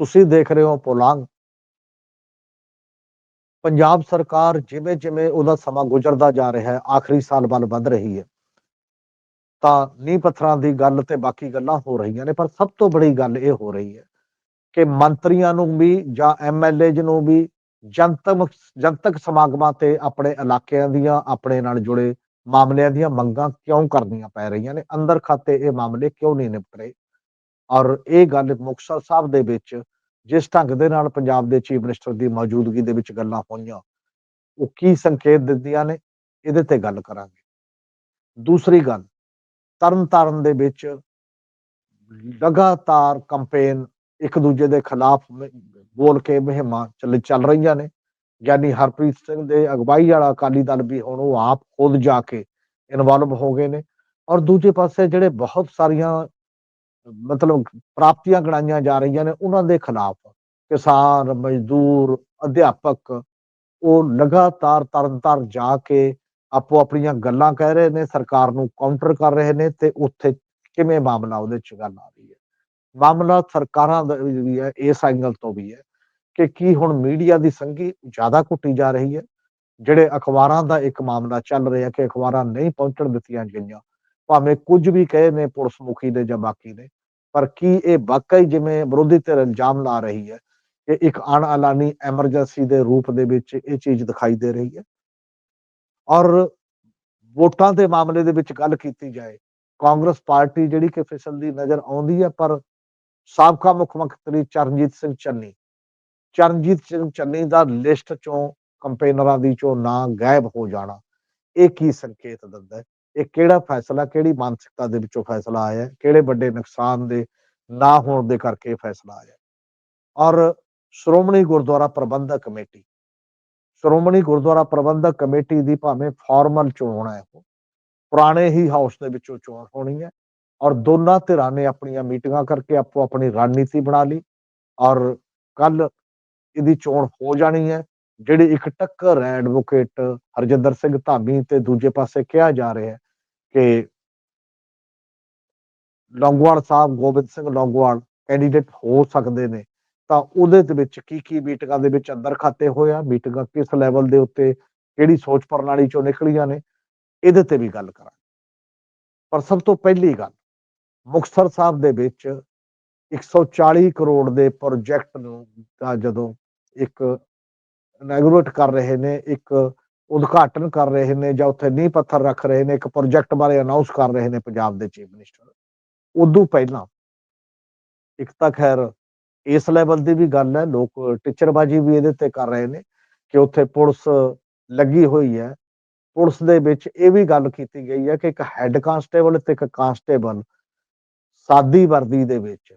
ਤੁਸੀਂ ਦੇਖ ਰਹੇ ਹੋ ਪੋਲਾਂਗ। ਪੰਜਾਬ ਸਰਕਾਰ ਜਿਵੇਂ ਜਿਵੇਂ ਉਹਦਾ ਸਮਾਂ ਗੁਜ਼ਰਦਾ ਜਾ ਰਿਹਾ ਹੈ, ਆਖਰੀ ਸਾਲ ਵੱਲ ਵੱਧ ਰਹੀ ਹੈ। ਤਾਂ ਨੀ ਪੱਥਰਾਂ ਦੀ ਗੱਲ ਤੇ ਬਾਕੀ ਗੱਲਾਂ ਹੋ ਰਹੀਆਂ ਨੇ, ਪਰ ਸਭ ਤੋਂ ਬੜੀ ਗੱਲ ਇਹ ਹੋ ਰਹੀ ਹੈ ਕਿ ਮੰਤਰੀਆਂ ਨੂੰ ਵੀ ਜਾਂ ਐਮਐਲਏ ਨੂੰ ਵੀ ਜਨਤਕ ਜਨਤਕ ਸਮਾਗਮਾਂ ਤੇ ਆਪਣੇ ਇਲਾਕਿਆਂ ਦੀਆਂ, ਆਪਣੇ ਨਾਲ ਜੁੜੇ ਮਾਮਲਿਆਂ ਦੀਆਂ ਮੰਗਾਂ ਕਿਉਂ ਕਰਨੀਆਂ ਪੈ ਰਹੀਆਂ ਨੇ? ਅੰਦਰ ਖਾਤੇ ਇਹ ਮਾਮਲੇ ਕਿਉਂ ਨਹੀਂ ਨਿਪਟ ਰਹੇ? ਔਰ ਇਹ ਗੱਲ ਮੁਕਸਰ ਸਾਹਿਬ ਦੇ ਵਿੱਚ ਜਿਸ ਢੰਗ ਦੇ ਨਾਲ ਪੰਜਾਬ ਦੇ ਚੀਫ ਮਿਨਿਸਟਰ ਦੀ ਮੌਜੂਦਗੀ ਦੇ ਵਿੱਚ ਗੱਲਾਂ ਹੋਈਆਂ, ਉਹ ਕੀ ਸੰਕੇਤ ਦਿੰਦੀਆਂ ਨੇ, ਇਹਦੇ ਤੇ ਗੱਲ ਕਰਾਂਗੇ। ਦੂਸਰੀ ਗੱਲ, ਤਰਨਤਾਰਨ ਦੇ ਵਿੱਚ ਲਗਾਤਾਰ ਕੰਪੇਨ ਇੱਕ ਦੂਜੇ ਦੇ ਖਿਲਾਫ ਬੋਲ ਕੇ ਮਹਿਮਾ ਚੱਲ ਚੱਲ ਰਹੀਆਂ ਨੇ। ਗਿਆਨੀ ਹਰਪ੍ਰੀਤ ਸਿੰਘ ਦੇ ਅਗਵਾਈ ਵਾਲਾ ਅਕਾਲੀ ਦਲ ਵੀ ਹੁਣ ਉਹ ਆਪ ਖੁਦ ਜਾ ਕੇ ਇਨਵੋਲਵ ਹੋ ਗਏ ਨੇ। ਔਰ ਦੂਜੇ ਪਾਸੇ ਜਿਹੜੇ ਬਹੁਤ ਸਾਰੀਆਂ ਮਤਲਬ ਪ੍ਰਾਪਤੀਆਂ ਗਣਾਈਆਂ ਜਾ ਰਹੀਆਂ ਨੇ ਉਹਨਾਂ ਦੇ ਖਿਲਾਫ ਕਿਸਾਨ, ਮਜ਼ਦੂਰ, ਅਧਿਆਪਕ ਉਹ ਲਗਾਤਾਰ ਤਰਨਤਾਰ ਜਾ ਕੇ ਆਪੋ ਆਪਣੀਆਂ ਗੱਲਾਂ ਕਹਿ ਰਹੇ ਨੇ, ਸਰਕਾਰ ਨੂੰ ਕਾਊਂਟਰ ਕਰ ਰਹੇ ਨੇ ਤੇ ਉੱਥੇ ਕਿਵੇਂ ਮਾਮਲਾ ਉਹਦੇ ਚ ਗੱਲ ਆ ਰਹੀ ਹੈ? ਮਾਮਲਾ ਸਰਕਾਰਾਂ ਦਾ ਵੀ ਹੈ, ਇਸ ਐਂਗਲ ਤੋਂ ਵੀ ਹੈ ਕਿ ਕੀ ਹੁਣ ਮੀਡੀਆ ਦੀ ਸੰਗੀ ਜ਼ਿਆਦਾ ਘੁੱਟੀ ਜਾ ਰਹੀ ਹੈ? ਜਿਹੜੇ ਅਖਬਾਰਾਂ ਦਾ ਇੱਕ ਮਾਮਲਾ ਚੱਲ ਰਿਹਾ ਕਿ ਅਖਬਾਰਾਂ ਨਹੀਂ ਪਹੁੰਚਣ ਦਿੱਤੀਆਂ ਗਈਆਂ, ਭਾਵੇਂ ਕੁਝ ਵੀ ਕਹੇ ਨੇ ਪੁਲਿਸ ਮੁਖੀ ਦੇ ਜਾਂ ਬਾਕੀ ਨੇ ਪਰ ਕੀ ਇਹ ਵਾਕਈ ਜਿਵੇਂ ਵਿਰੋਧੀ ਧਿਰ ਇਲਜ਼ਾਮ ਲਾ ਰਹੀ ਹੈ ਕਿ ਇੱਕ ਅਣਐਲਾਨੀ ਐਮਰਜੈਂਸੀ ਦੇ ਰੂਪ ਦੇ ਵਿੱਚ ਇਹ ਚੀਜ਼ ਦਿਖਾਈ ਦੇ ਰਹੀ ਹੈ? ਔਰ ਵੋਟਾਂ ਦੇ ਮਾਮਲੇ ਦੇ ਵਿੱਚ ਗੱਲ ਕੀਤੀ ਜਾਏ, ਕਾਂਗਰਸ ਪਾਰਟੀ ਜਿਹੜੀ ਕਿ ਫਿਸਲਦੀ ਨਜ਼ਰ ਆਉਂਦੀ ਹੈ, ਪਰ ਸਾਬਕਾ ਮੁੱਖ ਮੰਤਰੀ ਚਰਨਜੀਤ ਸਿੰਘ ਚੰਨੀ, ਚਰਨਜੀਤ ਸਿੰਘ ਚੰਨੀ ਦਾ ਲਿਸਟ ਚੋਂ ਕੰਪੇਨਰਾਂ ਦੀ ਚੋਂ ਨਾਂ ਗਾਇਬ ਹੋ ਜਾਣਾ, ਇਹ ਕੀ ਸੰਕੇਤ ਦਿੰਦਾ ਹੈ? ਇਹ ਕਿਹੜਾ ਫੈਸਲਾ, ਕਿਹੜੀ ਮਾਨਸਿਕਤਾ ਦੇ ਵਿੱਚੋਂ ਫੈਸਲਾ ਆਇਆ ਹੈ? ਕਿਹੜੇ ਵੱਡੇ ਨੁਕਸਾਨ ਦੇ ਨਾ ਹੋਣ ਦੇ ਕਰਕੇ ਇਹ ਫੈਸਲਾ ਆਇਆ ਔਰ ਸ਼੍ਰੋਮਣੀ ਗੁਰਦੁਆਰਾ ਪ੍ਰਬੰਧਕ ਕਮੇਟੀ, ਸ਼੍ਰੋਮਣੀ ਗੁਰਦੁਆਰਾ ਪ੍ਰਬੰਧਕ ਕਮੇਟੀ ਦੀ ਭਾਵੇਂ ਫਾਰਮਲ ਚੋਣ ਹੈ ਉਹ, ਪੁਰਾਣੇ ਹੀ ਹਾਊਸ ਦੇ ਵਿੱਚੋਂ ਚੋਣ ਹੋਣੀ ਹੈ ਔਰ ਦੋਨਾਂ ਧਿਰਾਂ ਨੇ ਆਪਣੀਆਂ ਮੀਟਿੰਗਾਂ ਕਰਕੇ ਆਪੋ ਆਪਣੀ ਰਣਨੀਤੀ ਬਣਾ ਲਈ ਔਰ ਕੱਲ ਇਹਦੀ ਚੋਣ ਹੋ ਜਾਣੀ ਹੈ, ਜਿਹੜੀ ਇੱਕ ਟੱਕਰ ਹੈ ਐਡਵੋਕੇਟ ਹਰਜਿੰਦਰ ਸਿੰਘ ਧਾਮੀ ਤੇ ਦੂਜੇ ਪਾਸੇ ਕਿਹਾ ਜਾ ਰਿਹਾ ਹੈ ਕਿ ਲੌਂਗੋਵਾਲ ਸਾਹਿਬ, ਗੋਬਿੰਦ ਸਿੰਘ ਲੌਂਗੋਵਾਲ ਕੈਂਡੀਡੇਟ ਹੋ ਸਕਦੇ ਨੇ। ਤਾਂ ਉਹਦੇ ਦੇ ਵਿੱਚ ਕੀ ਕੀ ਮੀਟਿੰਗਾਂ ਦੇ ਵਿੱਚ ਅੰਦਰ ਖਾਤੇ ਹੋਇਆ ਮੀਟਿੰਗਾਂ ਕਿਸ ਲੈਵਲ ਦੇ ਉੱਤੇ, ਕਿਹੜੀ ਸੋਚ ਪ੍ਰਣਾਲੀ ਚੋਂ ਨਿਕਲੀਆਂ ਨੇ? ਇਹਦੇ ਤੇ ਵੀ ਗੱਲ ਕਰਾਂਗੇ। ਪਰ ਸਭ ਤੋਂ ਪਹਿਲੀ ਗੱਲ, ਮੁਕਤਸਰ ਸਾਹਿਬ ਦੇ ਵਿੱਚ 140 ਕਰੋੜ ਦੇ ਪ੍ਰੋਜੈਕਟ ਨੂੰ ਜਦੋਂ ਇੱਕ ਇਨੈਗੋਰੇਟ ਕਰ ਰਹੇ ਨੇ, ਇੱਕ ਉਦਘਾਟਨ ਕਰ ਰਹੇ ਨੇ ਜਾਂ ਉੱਥੇ ਨੀਂਹ ਪੱਥਰ ਰੱਖ ਰਹੇ ਨੇ, ਇੱਕ ਪ੍ਰੋਜੈਕਟ ਬਾਰੇ ਅਨਾਉਂਸ ਕਰ ਰਹੇ ਨੇ ਪੰਜਾਬ ਦੇ ਚੀਫ ਮਿਨਿਸਟਰ ਉਦੋਂ ਪਹਿਲਾਂ ਇੱਕ ਤਾਂ ਖੈਰ ਇਸ ਲੈਵਲ ਦੀ ਵੀ ਗੱਲ ਹੈ, ਲੋਕ ਟੀਚਰਬਾਜੀ ਵੀ ਇਹਦੇ ਤੇ ਕਰ ਰਹੇ ਨੇ ਕਿ ਉੱਥੇ ਪੁਲਿਸ ਲੱਗੀ ਹੋਈ ਹੈ। ਪੁਲਿਸ ਦੇ ਵਿੱਚ ਇਹ ਵੀ ਗੱਲ ਕੀਤੀ ਗਈ ਹੈ ਕਿ ਇੱਕ ਹੈੱਡ ਕਾਂਸਟੇਬਲ ਤੇ ਇੱਕ ਕਾਂਸਟੇਬਲ ਸਾਦੀ ਵਰਦੀ ਦੇ ਵਿੱਚ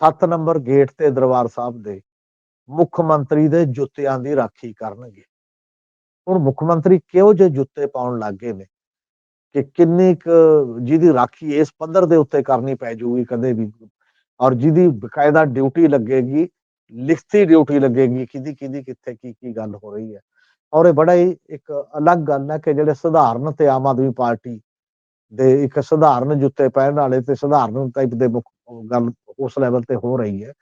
7 ਨੰਬਰ ਗੇਟ ਤੇ ਦਰਬਾਰ ਸਾਹਿਬ ਦੇ ਮੁੱਖ ਮੰਤਰੀ ਦੇ ਜੁੱਤਿਆਂ ਦੀ ਰਾਖੀ ਕਰਨਗੇ। ਹੁਣ ਮੁੱਖ ਮੰਤਰੀ ਕਿਹੋ ਜਿਹੇ ਜੁੱਤੇ ਪਾਉਣ ਲੱਗ ਗਏ ਨੇ? ਕਿ ਕਿੰਨੀ ਕੁ ਜਿਹਦੀ ਰਾਖੀ ਇਸ ਪੱਧਰ ਦੇ ਉੱਤੇ ਕਰਨੀ ਪੈ ਜੂਗੀ ਕਦੇ ਵੀ? ਔਰ ਜਿਹਦੀ ਬਕਾਇਦਾ ਡਿਊਟੀ ਲੱਗੇਗੀ, ਲਿਖਤੀ ਡਿਊਟੀ ਲੱਗੇਗੀ, ਕਿਹਦੀ ਕਿਹਦੀ, ਕਿੱਥੇ, ਕੀ ਕੀ ਗੱਲ ਹੋ ਰਹੀ ਹੈ? ਔਰ ਇਹ ਬੜਾ ਹੀ ਇੱਕ ਅਲੱਗ ਗੱਲ ਹੈ ਕਿ ਜਿਹੜੇ ਸਧਾਰਨ ਤੇ ਆਮ ਆਦਮੀ ਪਾਰਟੀ ਦੇ ਇੱਕ ਸਧਾਰਨ ਜੁੱਤੇ ਪਹਿਨਣ ਵਾਲੇ ਤੇ ਸਧਾਰਨ ਟਾਈਪ ਦੇ ਮੁੱਖ ਗੱਲ ਉਸ ਲੈਵਲ ਤੇ ਹੋ ਰਹੀ ਹੈ,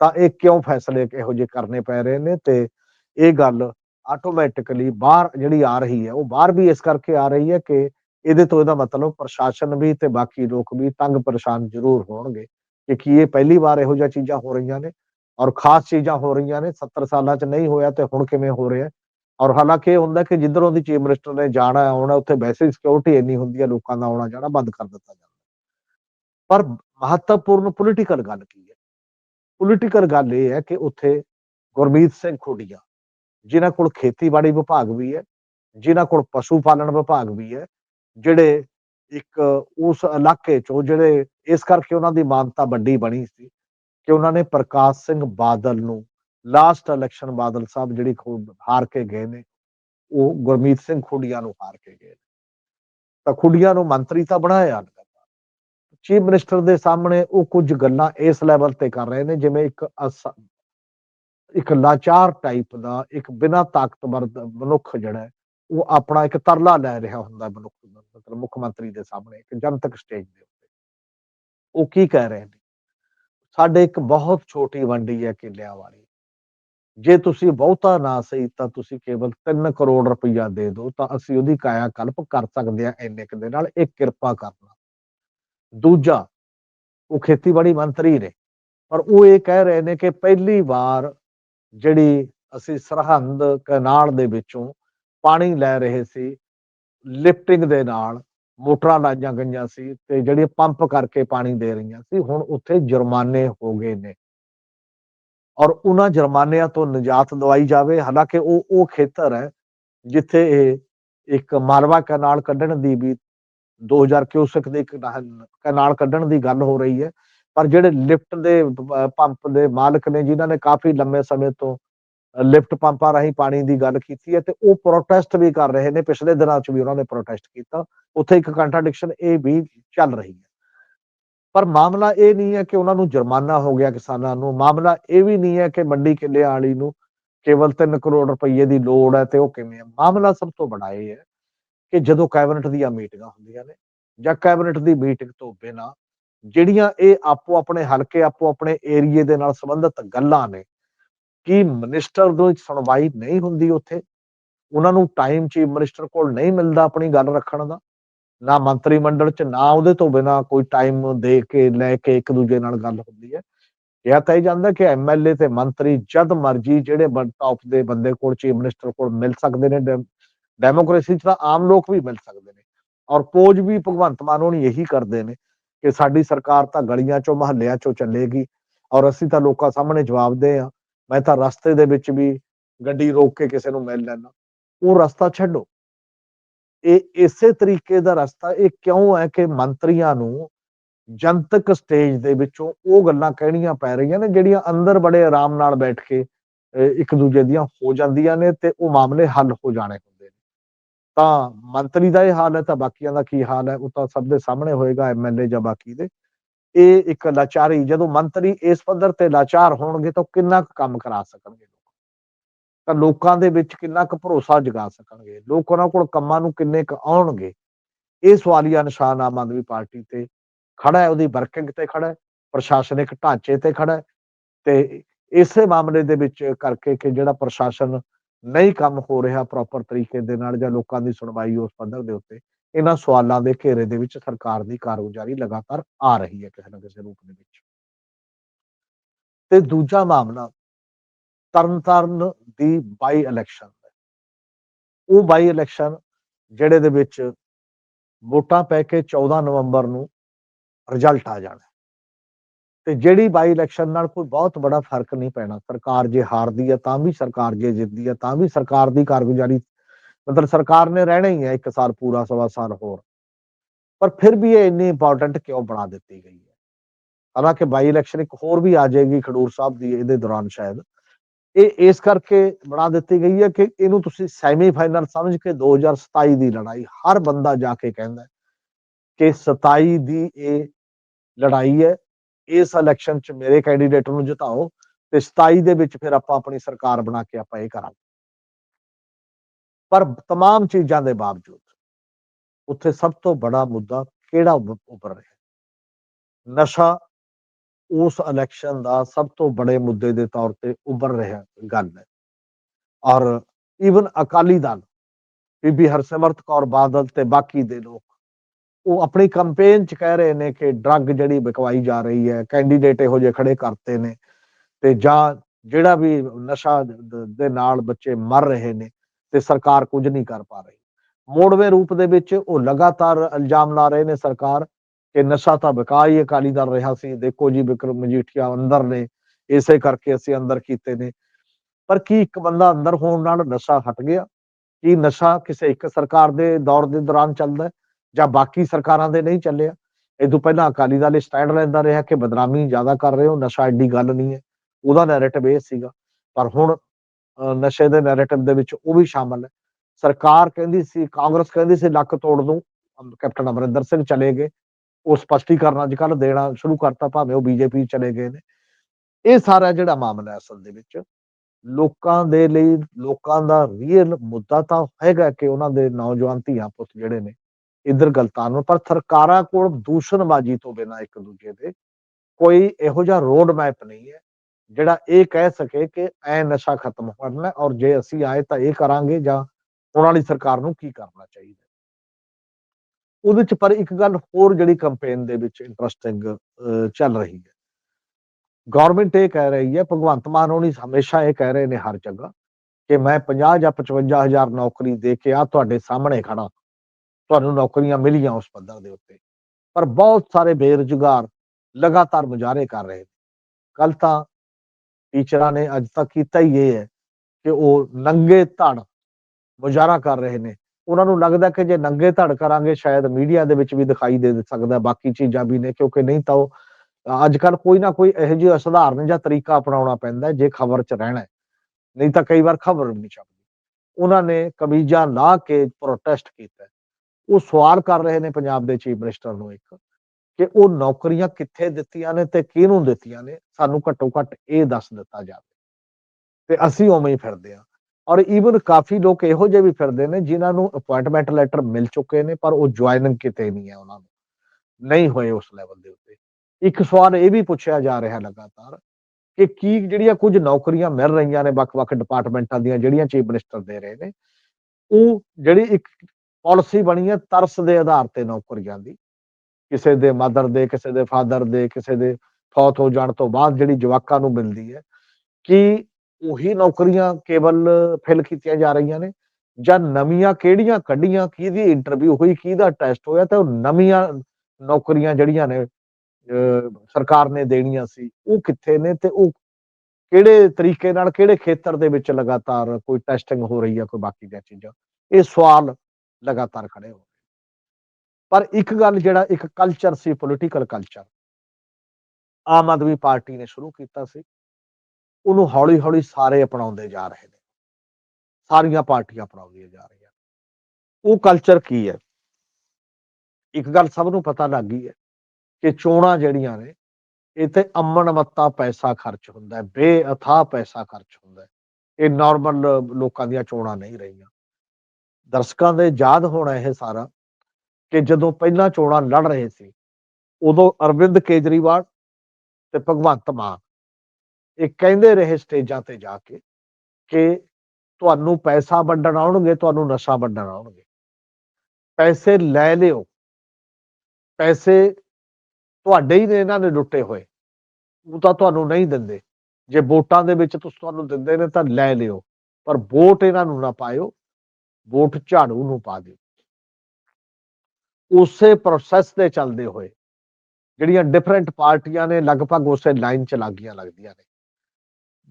ਤਾਂ ਇਹ ਕਿਉਂ ਫੈਸਲੇ ਇਹੋ ਜਿਹੇ ਕਰਨੇ ਪੈ ਰਹੇ ਨੇ? ਤੇ ਇਹ ਗੱਲ ਆਟੋਮੈਟਿਕਲੀ ਬਾਹਰ ਜਿਹੜੀ ਆ ਰਹੀ ਹੈ, ਉਹ ਬਾਹਰ ਵੀ ਇਸ ਕਰਕੇ ਆ ਰਹੀ ਹੈ ਕਿ ਇਹਦੇ ਤੋਂ ਇਹਦਾ ਮਤਲਬ ਪ੍ਰਸ਼ਾਸਨ ਵੀ ਤੇ ਬਾਕੀ ਲੋਕ ਵੀ ਤੰਗ ਪਰੇਸ਼ਾਨ ਜ਼ਰੂਰ ਹੋਣਗੇ ਕਿ ਕੀ ਇਹ ਪਹਿਲੀ ਵਾਰ ਇਹੋ ਜਿਹੀਆਂ ਚੀਜ਼ਾਂ ਹੋ ਰਹੀਆਂ ਨੇ ਔਰ ਖਾਸ ਚੀਜ਼ਾਂ ਹੋ ਰਹੀਆਂ ਨੇ 70 ਸਾਲਾਂ 'ਚ ਨਹੀਂ ਹੋਇਆ ਤੇ ਹੁਣ ਕਿਵੇਂ ਹੋ ਰਿਹਾ ਔਰ ਹਾਲਾਂਕਿ ਇਹ ਹੁੰਦਾ ਕਿ ਜਿੱਧਰੋਂ ਦੀ ਚੀਫ ਮਿਨਿਸਟਰ ਨੇ ਜਾਣਾ ਆਉਣਾ, ਉੱਥੇ ਵੈਸੇ ਹੀ ਸਿਕਿਉਰਿਟੀ ਇੰਨੀ ਹੁੰਦੀ ਹੈ, ਲੋਕਾਂ ਦਾ ਆਉਣਾ ਜਾਣਾ ਬੰਦ ਕਰ ਦਿੱਤਾ ਜਾਂਦਾ ਪਰ ਮਹੱਤਵਪੂਰਨ ਪੋਲੀਟੀਕਲ ਗੱਲ ਕੀ ਹੈ? ਪੋਲੀਟੀਕਲ ਗੱਲ ਇਹ ਹੈ ਕਿ ਉੱਥੇ ਗੁਰਮੀਤ ਸਿੰਘ ਖੁੱਡੀਆਂ ਜਿਨ੍ਹਾਂ ਕੋਲ ਖੇਤੀਬਾੜੀ ਵਿਭਾਗ ਵੀ ਹੈ, ਜਿਨ੍ਹਾਂ ਕੋਲ ਪਸ਼ੂ ਪਾਲਣ ਵਿਭਾਗ ਵੀ ਹੈ, ਜਿਹੜੇ ਇੱਕ ਉਸ ਇਲਾਕੇ ਚੋਂ ਜਿਹੜੇ ਇਸ ਕਰਕੇ ਉਹਨਾਂ ਦੀ ਮਾਨਤਾ ਵੱਡੀ ਬਣੀ ਸੀ ਕਿ ਉਹਨਾਂ ਨੇ ਪ੍ਰਕਾਸ਼ ਸਿੰਘ ਬਾਦਲ ਨੂੰ ਲਾਸਟ ਇਲੈਕਸ਼ਨ ਬਾਦਲ ਸਾਹਿਬ ਜਿਹੜੀ ਹਾਰ ਕੇ ਗਏ ਨੇ, ਉਹ ਗੁਰਮੀਤ ਸਿੰਘ ਖੁੱਡੀਆਂ ਨੂੰ ਹਾਰ ਕੇ ਗਏ ਤਾਂ ਖੁੱਡੀਆਂ ਨੂੰ ਮੰਤਰੀ ਤਾਂ ਬਣਾਇਆ ਚੀਫ ਮਿਨਿਸਟਰ ਦੇ ਸਾਹਮਣੇ ਉਹ ਕੁਝ ਗੱਲਾਂ ਇਸ ਲੈਵਲ ਤੇ ਕਰ ਰਹੇ ਨੇ, ਜਿਵੇਂ ਇੱਕ ਇੱਕ ਲਾਚਾਰ ਟਾਈਪ ਦਾ, ਇੱਕ ਬਿਨਾ ਤਾਕਤਵਰ ਮਨੁੱਖ ਜਿਹੜਾ ਉਹ ਆਪਣਾ ਇੱਕ ਤਰਲਾ ਲੈ ਰਿਹਾ ਹੁੰਦਾ ਮਨੁੱਖ ਮਤਲਬ ਮੁੱਖ ਮੰਤਰੀ ਦੇ ਸਾਹਮਣੇ, ਇੱਕ ਜਨਤਕ ਸਟੇਜ ਦੇ ਉੱਤੇ। ਉਹ ਕੀ ਕਹਿ ਰਹੇ ਨੇ? ਸਾਡੇ ਇੱਕ ਬਹੁਤ ਛੋਟੀ ਮੰਡੀ ਹੈ ਕਿੱਲਿਆਂ ਵਾਲੀ ਜੇ ਤੁਸੀਂ ਬਹੁਤਾ ਨਾ ਸਹੀ, ਤਾਂ ਤੁਸੀਂ ਕੇਵਲ 3 ਕਰੋੜ ਰੁਪਈਆ ਦੇ ਦਿਓ, ਤਾਂ ਅਸੀਂ ਉਹਦੀ ਕਾਇਆ ਕਲਪ ਕਰ ਸਕਦੇ ਹਾਂ ਇੰਨੇ ਕੁ ਦੇ ਨਾਲ ਇਹ ਕਿਰਪਾ ਕਰਨਾ। ਦੂਜਾ, ਉਹ ਖੇਤੀਬਾੜੀ ਮੰਤਰੀ ਨੇ, ਪਰ ਉਹ ਇਹ ਕਹਿ ਰਹੇ ਨੇ ਕਿ ਪਹਿਲੀ ਵਾਰ ਜਿਹੜੀ ਅਸੀਂ ਸਰਹੰਦ ਕਨਾਲ ਦੇ ਵਿੱਚੋਂ ਪਾਣੀ ਲੈ ਰਹੇ ਸੀ ਲਿਫਟਿੰਗ ਦੇ ਨਾਲ ਮੋਟਰਾਂ ਲਾਈਆਂ ਗਈਆਂ ਸੀ ਤੇ ਜਿਹੜੇ ਪੰਪ ਕਰਕੇ ਪਾਣੀ ਦੇ ਰਹੀਆਂ ਸੀ, ਹੁਣ ਉੱਥੇ ਜੁਰਮਾਨੇ ਹੋ ਗਏ ਨੇ। ਔਰ ਉਹਨਾਂ ਜੁਰਮਾਨਿਆਂ ਤੋਂ ਨਿਜਾਤ ਦਵਾਈ ਜਾਵੇ, ਹਾਲਾਂਕਿ ਉਹ ਉਹ ਖੇਤਰ ਹੈ ਜਿੱਥੇ ਇਹ ਇੱਕ ਮਾਲਵਾ ਕਨਾਲ ਕੱਢਣ ਦੀ ਵੀ 2000 ਕਿਊਸਕ ਦੇ ਇੱਕ ਨਹਿਰ- ਕਨਾਲ ਕੱਢਣ ਦੀ ਗੱਲ ਹੋ ਰਹੀ ਹੈ। ਪਰ ਜਿਹੜੇ ਲਿਫਟ ਦੇ ਪੰਪ ਦੇ ਮਾਲਕ ਨੇ, ਜਿਨ੍ਹਾਂ ਨੇ ਕਾਫੀ ਲੰਮੇ ਸਮੇਂ ਤੋਂ ਲਿਫਟ ਪੰਪਾਂ ਰਾਹੀਂ ਪਾਣੀ ਦੀ ਗੱਲ ਕੀਤੀ ਹੈ ਤੇ ਉਹ ਪ੍ਰੋਟੈਸਟ ਵੀ ਕਰ ਰਹੇ ਨੇ, ਪਿਛਲੇ ਦਿਨਾਂ 'ਚ ਵੀ ਉਹਨਾਂ ਨੇ ਪ੍ਰੋਟੈਸਟ ਕੀਤਾ। ਉੱਥੇ ਇੱਕ ਕੰਟਰਡਿਕਸ਼ਨ ਇਹ ਵੀ ਚੱਲ ਰਹੀ ਹੈ। ਪਰ ਮਾਮਲਾ ਇਹ ਨਹੀਂ ਹੈ ਕਿ ਉਹਨਾਂ ਨੂੰ ਜੁਰਮਾਨਾ ਹੋ ਗਿਆ ਕਿਸਾਨਾਂ ਨੂੰ। ਮਾਮਲਾ ਇਹ ਵੀ ਨਹੀਂ ਹੈ ਕਿ ਮੰਡੀ ਕਿੱਲੇ ਵਾਲੀ ਨੂੰ ਕੇਵਲ 3 ਕਰੋੜ ਰੁਪਏ ਦੀ ਲੋੜ ਹੈ ਤੇ ਉਹ ਕਿਵੇਂ ਹੈ। ਮਾਮਲਾ ਸਭ ਤੋਂ ਬੜਾ ਇਹ ਹੈ ਕਿ ਜਦੋਂ ਕੈਬਨਿਟ ਦੀਆਂ ਮੀਟਿੰਗਾਂ ਹੁੰਦੀਆਂ ਨੇ ਜਾਂ ਕੈਬਨਿਟ ਦੀ ਮੀਟਿੰਗ ਤੋਂ ਬਿਨਾਂ ਜਿਹੜੀਆਂ ਇਹ ਆਪੋ ਆਪਣੇ ਹਲਕੇ, ਆਪੋ ਆਪਣੇ ਏਰੀਏ ਦੇ ਨਾਲ ਸੰਬੰਧਿਤ ਗੱਲਾਂ ਨੇ, ਕੀ ਮਿਨਿਸਟਰ ਦੀ ਸੁਣਵਾਈ ਨਹੀਂ ਹੁੰਦੀ ਉੱਥੇ? ਉਹਨਾਂ ਨੂੰ ਟਾਈਮ ਚੀਫ ਮਿਨਿਸਟਰ ਕੋਲ ਨਹੀਂ ਮਿਲਦਾ ਆਪਣੀ ਗੱਲ ਰੱਖਣ ਦਾ, ਨਾ ਮੰਤਰੀ ਮੰਡਲ ਚ, ਨਾ ਉਹਦੇ ਤੋਂ ਬਿਨਾ ਕੋਈ ਟਾਈਮ ਦੇ ਕੇ, ਲੈ ਕੇ ਇੱਕ ਦੂਜੇ ਨਾਲ ਗੱਲ ਹੁੰਦੀ ਹੈ। ਇਹ ਤਾਂ ਇਹ ਜਾਂਦਾ ਕਿ ਐਮਐਲਏ ਤੇ ਮੰਤਰੀ ਜਦ ਮਰਜ਼ੀ ਜਿਹੜੇ ਟੌਪ ਦੇ ਬੰਦੇ ਕੋਲ ਚੀਫ ਮਿਨਿਸਟਰ ਕੋਲ ਮਿਲ ਸਕਦੇ ਨੇ ਡੈਮ- ਡੈਮੋਕ੍ਰੇਸੀ ਚ ਤਾਂ ਆਮ ਲੋਕ ਵੀ ਮਿਲ ਸਕਦੇ ਨੇ। ਔਰ ਪੋਜ ਵੀ ਭਗਵੰਤ ਮਾਨ ਹੋਣੀ ਇਹੀ ਕਰਦੇ ਨੇ। ਕਿ ਸਾਡੀ ਸਰਕਾਰ ਤਾਂ ਗਲੀਆਂ ਚੋਂ, ਮਹੱਲਿਆਂ ਚੋਂ ਚੱਲੇਗੀ ਔਰ ਅਸੀਂ ਤਾਂ ਲੋਕਾਂ ਸਾਹਮਣੇ ਜਵਾਬ ਦੇ ਆ ਮੈਂ ਤਾਂ ਰਸਤੇ ਦੇ ਵਿੱਚ ਵੀ ਗੱਡੀ ਰੋਕ ਕੇ ਕਿਸੇ ਨੂੰ ਮਿਲ ਲੈਣਾ ਉਹ ਰਸਤਾ ਛੱਡੋ। ਇਹ ਇਸੇ ਤਰੀਕੇ ਦਾ ਰਸਤਾ, ਇਹ ਕਿਉਂ ਹੈ ਕਿ ਮੰਤਰੀਆਂ ਨੂੰ ਜਨਤਕ ਸਟੇਜ ਦੇ ਵਿੱਚੋਂ ਉਹ ਗੱਲਾਂ ਕਹਿਣੀਆਂ ਪੈ ਰਹੀਆਂ ਨੇ, ਜਿਹੜੀਆਂ ਅੰਦਰ ਬੜੇ ਆਰਾਮ ਨਾਲ ਬੈਠ ਕੇ ਇੱਕ ਦੂਜੇ ਦੀਆਂ ਹੋ ਜਾਂਦੀਆਂ ਨੇ ਤੇ ਉਹ ਮਾਮਲੇ ਹੱਲ ਹੋ ਜਾਣੇ ਤਾਂ ਮੰਤਰੀ ਦਾ ਇਹ ਹਾਲ ਹੈ, ਤਾਂ ਬਾਕੀਆਂ ਦਾ ਕੀ ਹਾਲ ਹੈ, ਉਹ ਤਾਂ ਸਭ ਦੇ ਸਾਹਮਣੇ ਹੋਏਗਾ ਐਮਐਲਏ ਜਾਂ ਬਾਕੀ ਦੇ। ਇਹ ਇੱਕ ਲਾਚਾਰੀ, ਜਦੋਂ ਮੰਤਰੀ ਇਸ ਪੱਧਰ ਤੇ ਲਾਚਾਰ ਹੋਣਗੇ ਤਾਂ ਉਹ ਕਿੰਨਾ ਕੁ ਕੰਮ ਕਰਾ ਸਕਣਗੇ ਤਾਂ ਲੋਕਾਂ ਦੇ ਵਿੱਚ ਕਿੰਨਾ ਕੁ ਭਰੋਸਾ ਜਗਾ ਸਕਣਗੇ? ਲੋਕ ਉਹਨਾਂ ਕੋਲ ਕੰਮਾਂ ਨੂੰ ਕਿੰਨੇ ਕੁ ਆਉਣਗੇ? ਇਹ ਸਵਾਲੀਆ ਨਿਸ਼ਾਨ ਆਮ ਆਦਮੀ ਪਾਰਟੀ ਤੇ ਖੜਾ ਹੈ, ਉਹਦੀ ਵਰਕਿੰਗ ਤੇ ਖੜਾ ਹੈ, ਪ੍ਰਸ਼ਾਸਨਿਕ ਢਾਂਚੇ ਤੇ ਖੜਾ ਹੈ ਤੇ ਇਸੇ ਮਾਮਲੇ ਦੇ ਵਿੱਚ ਕਰਕੇ ਕਿ ਜਿਹੜਾ ਪ੍ਰਸ਼ਾਸਨ ਨਹੀਂ ਕੰਮ ਹੋ ਰਿਹਾ ਪ੍ਰੋਪਰ ਤਰੀਕੇ ਦੇ ਨਾਲ ਜਾਂ ਲੋਕਾਂ ਦੀ ਸੁਣਵਾਈ ਉਸ ਪੱਧਰ ਦੇ ਉੱਤੇ, ਇਹਨਾਂ ਸਵਾਲਾਂ ਦੇ ਘੇਰੇ ਦੇ ਵਿੱਚ ਸਰਕਾਰ ਦੀ ਕਾਰਗੁਜ਼ਾਰੀ ਲਗਾਤਾਰ ਆ ਰਹੀ ਹੈ ਕਿਸੇ ਨਾ ਕਿਸੇ ਰੂਪ ਦੇ ਵਿੱਚ। ਤੇ ਦੂਜਾ ਮਾਮਲਾ ਤਰਨਤਾਰਨ ਦੀ ਬਾਈ ਇਲੈਕਸ਼ਨ ਹੈ ਉਹ ਬਾਈ ਇਲੈਕਸ਼ਨ ਜਿਹੜੇ ਦੇ ਵਿੱਚ ਵੋਟਾਂ ਪੈ ਕੇ 14 ਨਵੰਬਰ ਨੂੰ ਰਿਜ਼ਲਟ ਆ ਜਾਣਾ। ਤੇ ਜਿਹੜੀ ਬਾਈ ਇਲੈਕਸ਼ਨ ਨਾਲ ਕੋਈ ਬਹੁਤ ਬੜਾ ਫ਼ਰਕ ਨਹੀਂ ਪੈਣਾ। ਸਰਕਾਰ ਜੇ ਹਾਰਦੀ ਹੈ ਤਾਂ ਵੀ ਸਰਕਾਰ ਜੇ ਜਿੱਤਦੀ ਹੈ ਤਾਂ ਵੀ ਸਰਕਾਰ ਦੀ ਕਾਰਗੁਜ਼ਾਰੀ ਮਤਲਬ ਸਰਕਾਰ ਨੇ ਰਹਿਣਾ ਹੀ ਹੈ ਇੱਕ ਸਾਲ, ਪੂਰਾ ਸਵਾ ਸਾਲ ਹੋਰ। ਪਰ ਫਿਰ ਵੀ ਇਹ ਇੰਨੀ ਇੰਪੋਰਟੈਂਟ ਕਿਉਂ ਬਣਾ ਦਿੱਤੀ ਗਈ ਹੈ? ਹਾਲਾਂਕਿ ਬਾਈ ਇਲੈਕਸ਼ਨ ਇੱਕ ਹੋਰ ਵੀ ਆ ਜਾਏਗੀ ਖਡੂਰ ਸਾਹਿਬ ਦੀ ਇਹਦੇ ਦੌਰਾਨ ਸ਼ਾਇਦ। ਇਹ ਇਸ ਕਰਕੇ ਬਣਾ ਦਿੱਤੀ ਗਈ ਹੈ ਕਿ ਇਹਨੂੰ ਤੁਸੀਂ ਸੈਮੀਫਾਈਨਲ ਸਮਝ ਕੇ 2027 ਦੀ ਲੜਾਈ ਹਰ ਬੰਦਾ ਜਾ ਕੇ ਕਹਿੰਦਾ ਕਿ 27 ਦੀ ਇਹ ਲੜਾਈ ਹੈ। ਇਸ ਇਲੈਕਸ਼ਨ 'ਚ ਮੇਰੇ ਕੈਂਡੀਡੇਟ ਨੂੰ ਜਿਤਾਓ ਤੇ 27 ਦੇ ਵਿੱਚ ਫਿਰ ਆਪਾਂ ਆਪਣੀ ਸਰਕਾਰ ਬਣਾ ਕੇ ਆਪਾਂ ਇਹ ਕਰਾਂਗੇ ਪਰ तमाम ਚੀਜ਼ਾਂ ਦੇ ਬਾਵਜੂਦ ਉੱਥੇ ਸਭ ਤੋਂ ਬੜਾ ਮੁੱਦਾ ਕਿਹੜਾ ਉੱਭ- ਉੱਭਰ ਰਿਹਾ ਨਸ਼ਾ ਉਸ ਇਲੈਕਸ਼ਨ ਦਾ ਸਭ ਤੋਂ ਬੜੇ ਮੁੱਦੇ ਦੇ ਤੌਰ ਤੇ ਉੱਭਰ ਰਿਹਾ ਗੱਲ ਹੈ ਔਰ ਈਵਨ ਅਕਾਲੀ ਦਲ ਬੀਬੀ ਹਰਸਿਮਰਤ ਕੌਰ ਬਾਦਲ ਤੇ ਬਾਕੀ ਦੇ ਲੋਕ ਉਹ ਆਪਣੀ ਕੈਂਪੇਨ ਚ ਕਹਿ ਰਹੇ ਨੇ ਕਿ ਡਰੱਗ ਜਿਹੜੀ ਵਿਕਵਾਈ ਜਾ ਰਹੀ ਹੈ ਕੈਂਡੀਡੇਟ ਇਹੋ ਜਿਹੇ ਖੜੇ ਕਰਤੇ ਨੇ ਤੇ ਜਾਂ ਜਿਹੜਾ ਵੀ ਨਸ਼ਾ ਦੇ ਨਾਲ ਬੱਚੇ ਮਰ ਰਹੇ ਨੇ ਤੇ ਸਰਕਾਰ ਕੁਝ ਨਹੀਂ ਕਰ ਪਾ ਰਹੀ। ਮੋੜਵੇਂ ਰੂਪ ਦੇ ਵਿੱਚ ਉਹ ਲਗਾਤਾਰ ਇਲਜ਼ਾਮ ਲਾ ਰਹੇ ਨੇ ਸਰਕਾਰ ਕਿ ਨਸ਼ਾ ਤਾਂ ਵਿਕਾ ਹੀ ਅਕਾਲੀ ਦਲ ਰਿਹਾ ਸੀ, ਦੇਖੋ ਜੀ ਵਿਕਰਮ ਮਜੀਠੀਆ ਅੰਦਰ ਨੇ, ਇਸੇ ਕਰਕੇ ਅਸੀਂ ਅੰਦਰ ਕੀਤੇ ਨੇ। ਪਰ ਕੀ ਇੱਕ ਬੰਦਾ ਅੰਦਰ ਹੋਣ ਨਾਲ ਨਸ਼ਾ ਹਟ ਗਿਆ? ਕੀ ਨਸ਼ਾ ਕਿਸੇ ਇੱਕ ਸਰਕਾਰ ਦੇ ਦੌਰ ਦੇ ਦੌਰਾਨ ਚੱਲਦਾ ਹੈ? ਜਾਂ ਬਾਕੀ ਸਰਕਾਰਾਂ ਦੇ ਨਹੀਂ ਚੱਲਿਆ, ਇਹ ਤੋਂ ਪਹਿਲਾਂ ਅਕਾਲੀ ਦਲ ਸਟੈਂਡ ਲੈਂਦਾ ਰਿਹਾ ਕਿ ਬਦਨਾਮੀ ਜ਼ਿਆਦਾ ਕਰ ਰਹੇ ਹੋ, ਨਸ਼ਾ ਐਡੀ ਗੱਲ ਨਹੀਂ ਹੈ, ਉਹਦਾ ਨੈਰੇਟਿਵ ਇਹ ਸੀਗਾ। ਪਰ ਹੁਣ ਨਸ਼ੇ ਦੇ ਨੈਰੇਟਿਵ ਦੇ ਵਿੱਚ ਉਹ ਵੀ ਸ਼ਾਮਲ ਹੈ। ਸਰਕਾਰ ਕਹਿੰਦੀ ਸੀ, ਕਾਂਗਰਸ ਕਹਿੰਦੀ ਸੀ, ਲੱਕ ਤੋੜ ਦੂੰ। ਕੈਪਟਨ ਅਮਰਿੰਦਰ ਸਿੰਘ ਚਲੇ ਗਏ। ਉਹ ਸਪਸ਼ਟੀਕਰਨ ਅੱਜ ਕੱਲ ਦੇਣਾ ਸ਼ੁਰੂ ਕਰਤਾ, ਭਾਵੇਂ ਉਹ ਬੀਜੇਪੀ ਚਲੇ ਗਏ ਨੇ। ਇਹ ਸਾਰਾ ਜਿਹੜਾ ਮਾਮਲਾ ਹੈ ਅਸਲ ਦੇ ਵਿੱਚ, ਲੋਕਾਂ ਦੇ ਲਈ, ਲੋਕਾਂ ਦਾ ਰੀਅਲ ਮੁੱਦਾ ਤਾਂ ਹੈਗਾ ਕਿ ਉਹਨਾਂ ਦੇ ਨੌਜਵਾਨ ਧੀਆਂ ਪੁੱਤ ਜਿਹੜੇ ਨੇ ਇੱਧਰ ਗਲਤਾਨ ਨੂੰ, ਪਰ ਸਰਕਾਰਾਂ ਕੋਲ ਦੂਸ਼ਣਬਾਜ਼ੀ ਤੋਂ ਬਿਨਾਂ ਇੱਕ ਦੂਜੇ ਦੇ ਕੋਈ ਇਹੋ ਜਿਹਾ ਰੋਡ ਮੈਪ ਨਹੀਂ ਹੈ, ਜਿਹੜਾ ਇਹ ਕਹਿ ਸਕੇ ਕਿ ਐ ਨਸ਼ਾ ਖਤਮ ਕਰਨਾ ਔਰ ਜੇ ਅਸੀਂ ਆਏ ਤਾਂ ਇਹ ਕਰਾਂਗੇ ਜਾਂ ਉਹਨਾਂ ਵਾਲੀ ਸਰਕਾਰ ਨੂੰ ਕੀ ਕਰਨਾ ਚਾਹੀਦਾ ਉਹਦੇ ਚ ਪਰ ਇੱਕ ਗੱਲ ਹੋਰ ਜਿਹੜੀ ਕੈਂਪੇਨ ਦੇ ਵਿੱਚ ਇੰਟਰਸਟਿੰਗ ਚੱਲ ਰਹੀ ਹੈ। ਗਵਰਨਮੈਂਟ ਇਹ ਕਹਿ ਰਹੀ ਹੈ, ਭਗਵੰਤ ਮਾਨ ਹੋਣੀ ਹਮੇਸ਼ਾ ਇਹ ਕਹਿ ਰਹੇ ਨੇ ਹਰ ਜਗ੍ਹਾ ਕਿ ਮੈਂ 50 ਜਾਂ 55000 ਨੌਕਰੀ ਦੇ ਕੇ ਆ ਤੁਹਾਡੇ ਸਾਹਮਣੇ ਖੜਾ ਤੁਹਾਨੂੰ ਨੌਕਰੀਆਂ ਮਿਲੀਆਂ ਉਸ ਪੱਧਰ ਦੇ ਉੱਤੇ। ਪਰ ਬਹੁਤ ਸਾਰੇ ਬੇਰੁਜ਼ਗਾਰ ਲਗਾਤਾਰ ਮੁਜ਼ਾਹਰੇ ਕਰ ਰਹੇ ਨੇ। ਕੱਲ ਤਾਂ ਟੀਚਰਾਂ ਨੇ ਅੱਜ ਤੱਕ ਕੀਤਾ ਹੀ ਇਹ ਹੈ ਕਿ ਉਹ ਨੰਗੇ ਧੜ ਮੁਜ਼ਾਹਰਾ ਕਰ ਰਹੇ ਨੇ। ਉਹਨਾਂ ਨੂੰ ਲੱਗਦਾ ਕਿ ਜੇ ਨੰਗੇ ਧੜ ਕਰਾਂਗੇ ਸ਼ਾਇਦ ਮੀਡੀਆ ਦੇ ਵਿੱਚ ਵੀ ਦਿਖਾਈ ਦੇ ਸਕਦਾ ਬਾਕੀ ਚੀਜ਼ਾਂ ਵੀ ਨੇ ਕਿਉਂਕਿ ਨਹੀਂ ਤਾਂ ਉਹ ਅੱਜ ਕੱਲ ਕੋਈ ਨਾ ਕੋਈ ਇਹੋ ਜਿਹਾ ਅਸਧਾਰਨ ਜਾਂ ਤਰੀਕਾ ਅਪਣਾਉਣਾ ਪੈਂਦਾ ਜੇ ਖਬਰ 'ਚ ਰਹਿਣਾ ਨਹੀਂ ਤਾਂ ਕਈ ਵਾਰ ਖਬਰ ਵੀ ਨਹੀਂ ਛਪਦੀ। ਉਹਨਾਂ ਨੇ ਕਮੀਜ਼ਾਂ ਲਾ ਕੇ ਪ੍ਰੋਟੈਸਟ ਕੀਤਾ ਉਹ ਸਵਾਲ ਕਰ ਰਹੇ ਨੇ ਪੰਜਾਬ ਦੇ ਚੀਫ ਮਿਨਿਸਟਰ ਨੂੰ ਇੱਕ ਕਿ ਉਹ ਨੌਕਰੀਆਂ ਕਿੱਥੇ ਦਿੱਤੀਆਂ ਨੇ ਤੇ ਕਿਹਨੂੰ ਦਿੱਤੀਆਂ ਨੇ, ਸਾਨੂੰ ਘੱਟੋ ਘੱਟ ਇਹ ਦੱਸ ਦਿੱਤਾ ਜਾਵੇ। ਤੇ ਅਸੀਂ ਉਵੇਂ ਹੀ ਫਿਰਦੇ ਆ ਔਰ ਈਵਨ ਕਾਫੀ ਲੋਕ ਇਹੋ ਜਿਹੇ ਵੀ ਫਿਰਦੇ ਨੇ ਜਿਨ੍ਹਾਂ ਨੂੰ ਅਪਾਇੰਟਮੈਂਟ ਲੈਟਰ ਮਿਲ ਚੁੱਕੇ ਨੇ, ਪਰ ਉਹ ਜੁਆਇਨਿੰਗ ਕਿਤੇ ਨਹੀਂ ਹੈ ਉਹਨਾਂ ਨੂੰ। ਨਹੀਂ ਹੋਏ ਉਸ ਲੈਵਲ ਦੇ ਉੱਤੇ। ਇੱਕ ਸਵਾਲ ਇਹ ਵੀ ਪੁੱਛਿਆ ਜਾ ਰਿਹਾ ਲਗਾਤਾਰ ਕਿ ਕੀ ਜਿਹੜੀਆਂ ਕੁਝ ਨੌਕਰੀਆਂ ਮਿਲ ਰਹੀਆਂ ਨੇ ਵੱਖ-ਵੱਖ ਡਿਪਾਰਟਮੈਂਟਾਂ ਦੀਆਂ, ਜਿਹੜੀਆਂ ਚੀਫ ਮਿਨਿਸਟਰ ਦੇ ਰਹੇ ਨੇ, ਉਹ ਜਿਹੜੀ ਇੱਕ ਪਾਲਿਸੀ ਬਣੀ ਹੈ ਤਰਸ ਦੇ ਆਧਾਰ ਤੇ ਨੌਕਰੀਆਂ ਦੀ। ਕਿਸੇ ਦੇ ਮਦਰ ਦੇ, ਕਿਸੇ ਦੇ ਫਾਦਰ ਦੇ, ਕਿਸੇ ਦੇ ਫੌਤ ਹੋ ਜਾਣ ਤੋਂ ਬਾਅਦ ਜਿਹੜੀ ਜਵਾਕਾਂ ਨੂੰ ਮਿਲਦੀ ਹੈ, ਕਿ ਉਹੀ ਨੌਕਰੀਆਂ ਕੇਵਲ ਫਿਲ ਕੀਤੀਆਂ ਜਾ ਰਹੀਆਂ ਨੇ? ਜਾਂ ਨਵੀਆਂ ਕਿਹੜੀਆਂ ਕੱਢੀਆਂ? ਕਿਹਦੀ ਇੰਟਰਵਿਊ ਹੋਈ, ਕਿਹਦਾ ਟੈਸਟ ਹੋਇਆ? ਤਾਂ ਉਹ ਨਵੀਆਂ ਨੌਕਰੀਆਂ ਜਿਹੜੀਆਂ ਨੇ ਸਰਕਾਰ ਨੇ ਦੇਣੀਆਂ ਸੀ, ਉਹ ਕਿੱਥੇ ਨੇ? ਤੇ ਉਹ ਕਿਹੜੇ ਤਰੀਕੇ ਨਾਲ, ਕਿਹੜੇ ਖੇਤਰ ਦੇ ਵਿੱਚ ਲਗਾਤਾਰ ਕੋਈ ਟੈਸਟਿੰਗ ਹੋ ਰਹੀ ਹੈ, ਕੋਈ ਬਾਕੀ ਦੀਆਂ ਚੀਜ਼ਾਂ? ਇਹ ਸਵਾਲ ਲਗਾਤਾਰ ਖੜੇ ਹੋ ਰਹੇ। ਪਰ ਇੱਕ ਗੱਲ ਜਿਹੜਾ ਇੱਕ ਕਲਚਰ ਸੀ political culture Aam Aadmi Party ਨੇ ਸ਼ੁਰੂ ਕੀਤਾ ਸੀ। ਉਹਨੂੰ ਹੌਲੀ-ਹੌਲੀ ਸਾਰੇ ਅਪਣਾਉਂਦੇ ਜਾ ਰਹੇ ਨੇ। ਸਾਰੀਆਂ ਪਾਰਟੀਆਂ ਅਪਣਾਉਂਦੀਆਂ ਜਾ ਰਹੀਆਂ ਉਹ ਕਲਚਰ ਕੀ ਹੈ? ਇੱਕ ਗੱਲ ਸਭ ਨੂੰ ਪਤਾ ਲੱਗ ਗਈ ਹੈ ਕਿ ਚੋਣਾਂ ਜਿਹੜੀਆਂ ਨੇ ਇੱਥੇ ਤੇ ਅਮਨ ਮੱਤਾ ਪੈਸਾ ਖਰਚ ਹੁੰਦਾ ਹੈ ਬੇਅਥਾ ਪੈਸਾ ਖਰਚ ਹੁੰਦਾ ਹੈ। ਇਹ ਨਾਰਮਲ ਲੋਕਾਂ ਦੀਆਂ ਚੋਣਾਂ ਨਹੀਂ ਰਹੀਆਂ। ਦਰਸ਼ਕਾਂ ਦੇ ਯਾਦ ਹੋਣਾ ਇਹ ਸਾਰਾ ਕਿ ਜਦੋਂ ਪਹਿਲਾਂ ਚੋਣਾਂ ਲੜ ਰਹੇ ਸੀ, ਉਦੋਂ ਅਰਵਿੰਦ ਕੇਜਰੀਵਾਲ ਤੇ ਭਗਵੰਤ ਮਾਨ, ਇਹ ਕਹਿੰਦੇ ਰਹੇ ਸਟੇਜਾਂ ਤੇ ਜਾ ਕੇ ਕਿ ਤੁਹਾਨੂੰ ਪੈਸਾ ਵੰਡਣ ਆਉਣਗੇ, ਤੁਹਾਨੂੰ ਨਸ਼ਾ ਵੰਡਣ ਆਉਣਗੇ। ਪੈਸੇ ਲੈ ਲਿਓ। ਪੈਸੇ ਤੁਹਾਡੇ ਹੀ ਨੇ, ਇਹਨਾਂ ਨੇ ਲੁੱਟੇ ਹੋਏ। ਉਹ ਤਾਂ ਤੁਹਾਨੂੰ ਨਹੀਂ ਦਿੰਦੇ। ਜੇ ਵੋਟਾਂ ਦੇ ਵਿੱਚ ਤੁਸੀਂ ਤੁਹਾਨੂੰ ਦਿੰਦੇ ਨੇ ਤਾਂ ਲੈ ਲਿਓ। ਪਰ ਵੋਟ ਇਹਨਾਂ ਨੂੰ ਨਾ ਪਾਇਓ। ਵੋਟ ਝਾੜੂ ਨੂੰ ਪਾ ਦਿਓ। ਉਸੇ ਪ੍ਰੋਸੈਸ ਦੇ ਚੱਲਦੇ ਹੋਏ ਜਿਹੜੀਆਂ ਡਿਫਰੈਂਟ ਪਾਰਟੀਆਂ ਨੇ ਲਗਭਗ ਉਸੇ ਲਾਈਨ ਚ ਲੱਗੀਆਂ ਲੱਗਦੀਆਂ ਨੇ।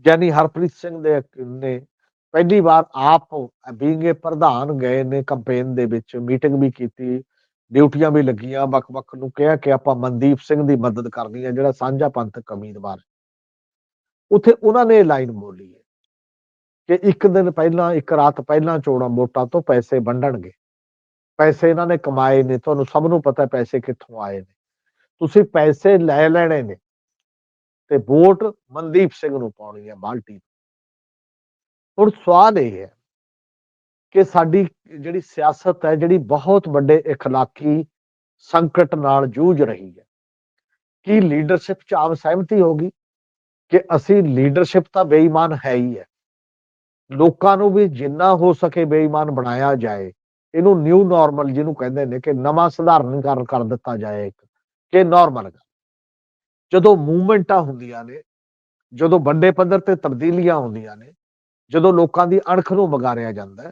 ਜਾਨੀ ਹਰਪ੍ਰੀਤ ਸਿੰਘ ਦੇ ਨੇ ਪਹਿਲੀ ਵਾਰ ਆਪ ਬੀਂਗ ਪ੍ਰਧਾਨ ਗਏ ਨੇ ਕੰਪੇਨ ਦੇ ਵਿੱਚ ਮੀਟਿੰਗ ਵੀ ਕੀਤੀ ਡਿਊਟੀਆਂ ਵੀ ਲੱਗੀਆਂ, ਵੱਖ-ਵੱਖ ਨੂੰ ਕਿਹਾ ਕਿ ਆਪਾਂ ਮਨਦੀਪ ਸਿੰਘ ਦੀ ਮਦਦ ਕਰਨੀ ਹੈ, ਜਿਹੜਾ ਸਾਂਝਾ ਪੰਥਕ ਉਮੀਦਵਾਰ ਉੱਥੇ ਉਹਨਾਂ ਨੇ ਲਾਈਨ ਬੋਲੀ ਹੈ। ਕਿ ਇੱਕ ਦਿਨ ਪਹਿਲਾਂ ਇੱਕ ਰਾਤ ਪਹਿਲਾਂ ਚੋਣਾਂ ਵੋਟਾਂ ਤੋਂ ਪੈਸੇ ਵੰਡਣਗੇ ਪੈਸੇ ਇਹਨਾਂ ਨੇ ਕਮਾਏ ਨੇ ਤੁਹਾਨੂੰ ਸਭ ਨੂੰ ਪਤਾ ਪੈਸੇ ਕਿੱਥੋਂ ਆਏ ਨੇ ਤੁਸੀਂ ਪੈਸੇ ਲੈ ਲੈਣੇ ਨੇ ਤੇ ਵੋਟ ਮਨਦੀਪ ਸਿੰਘ ਨੂੰ ਪਾਉਣੀ ਹੈ ਬਾਲਟੀ ਹੁਣ ਸਵਾਲ ਇਹ ਹੈ ਕਿ ਸਾਡੀ ਜਿਹੜੀ ਸਿਆਸਤ ਹੈ ਜਿਹੜੀ ਬਹੁਤ ਵੱਡੇ اخلاقی ਸੰਕਟ ਨਾਲ ਜੂਝ ਰਹੀ ਹੈ ਕੀ ਲੀਡਰਸ਼ਿਪ ਚ ਆਮ ਸਹਿਮਤੀ ਹੋਗੀ ਕਿ ਅਸੀਂ ਲੀਡਰਸ਼ਿਪ ਤਾਂ ਬੇਈਮਾਨ ਹੈ ਹੀ ਹੈ ਲੋਕਾਂ ਨੂੰ ਵੀ ਜਿੰਨਾ ਹੋ ਸਕੇ ਬੇਈਮਾਨ ਬਣਾਇਆ ਜਾਏ। ਇਹਨੂੰ ਨਿਊ ਨਾਰਮਲ ਜਿਹਨੂੰ ਕਹਿੰਦੇ ਨੇ ਕਿ ਨਵਾਂ ਸਧਾਰਨਕਰਨ ਕਰ ਦਿੱਤਾ ਜਾਏ ਇੱਕ, ਕਿ ਨਾਰਮਲ ਜਦੋਂ ਮੂਵਮੈਂਟਾਂ ਹੁੰਦੀਆਂ ਨੇ, ਜਦੋਂ ਵੱਡੇ ਪੱਧਰ ਤੇ ਤਬਦੀਲੀਆਂ ਹੁੰਦੀਆਂ ਨੇ, ਜਦੋਂ ਲੋਕਾਂ ਦੀ ਅਣਖ ਨੂੰ ਵਗਾਰਿਆ ਜਾਂਦਾ ਹੈ,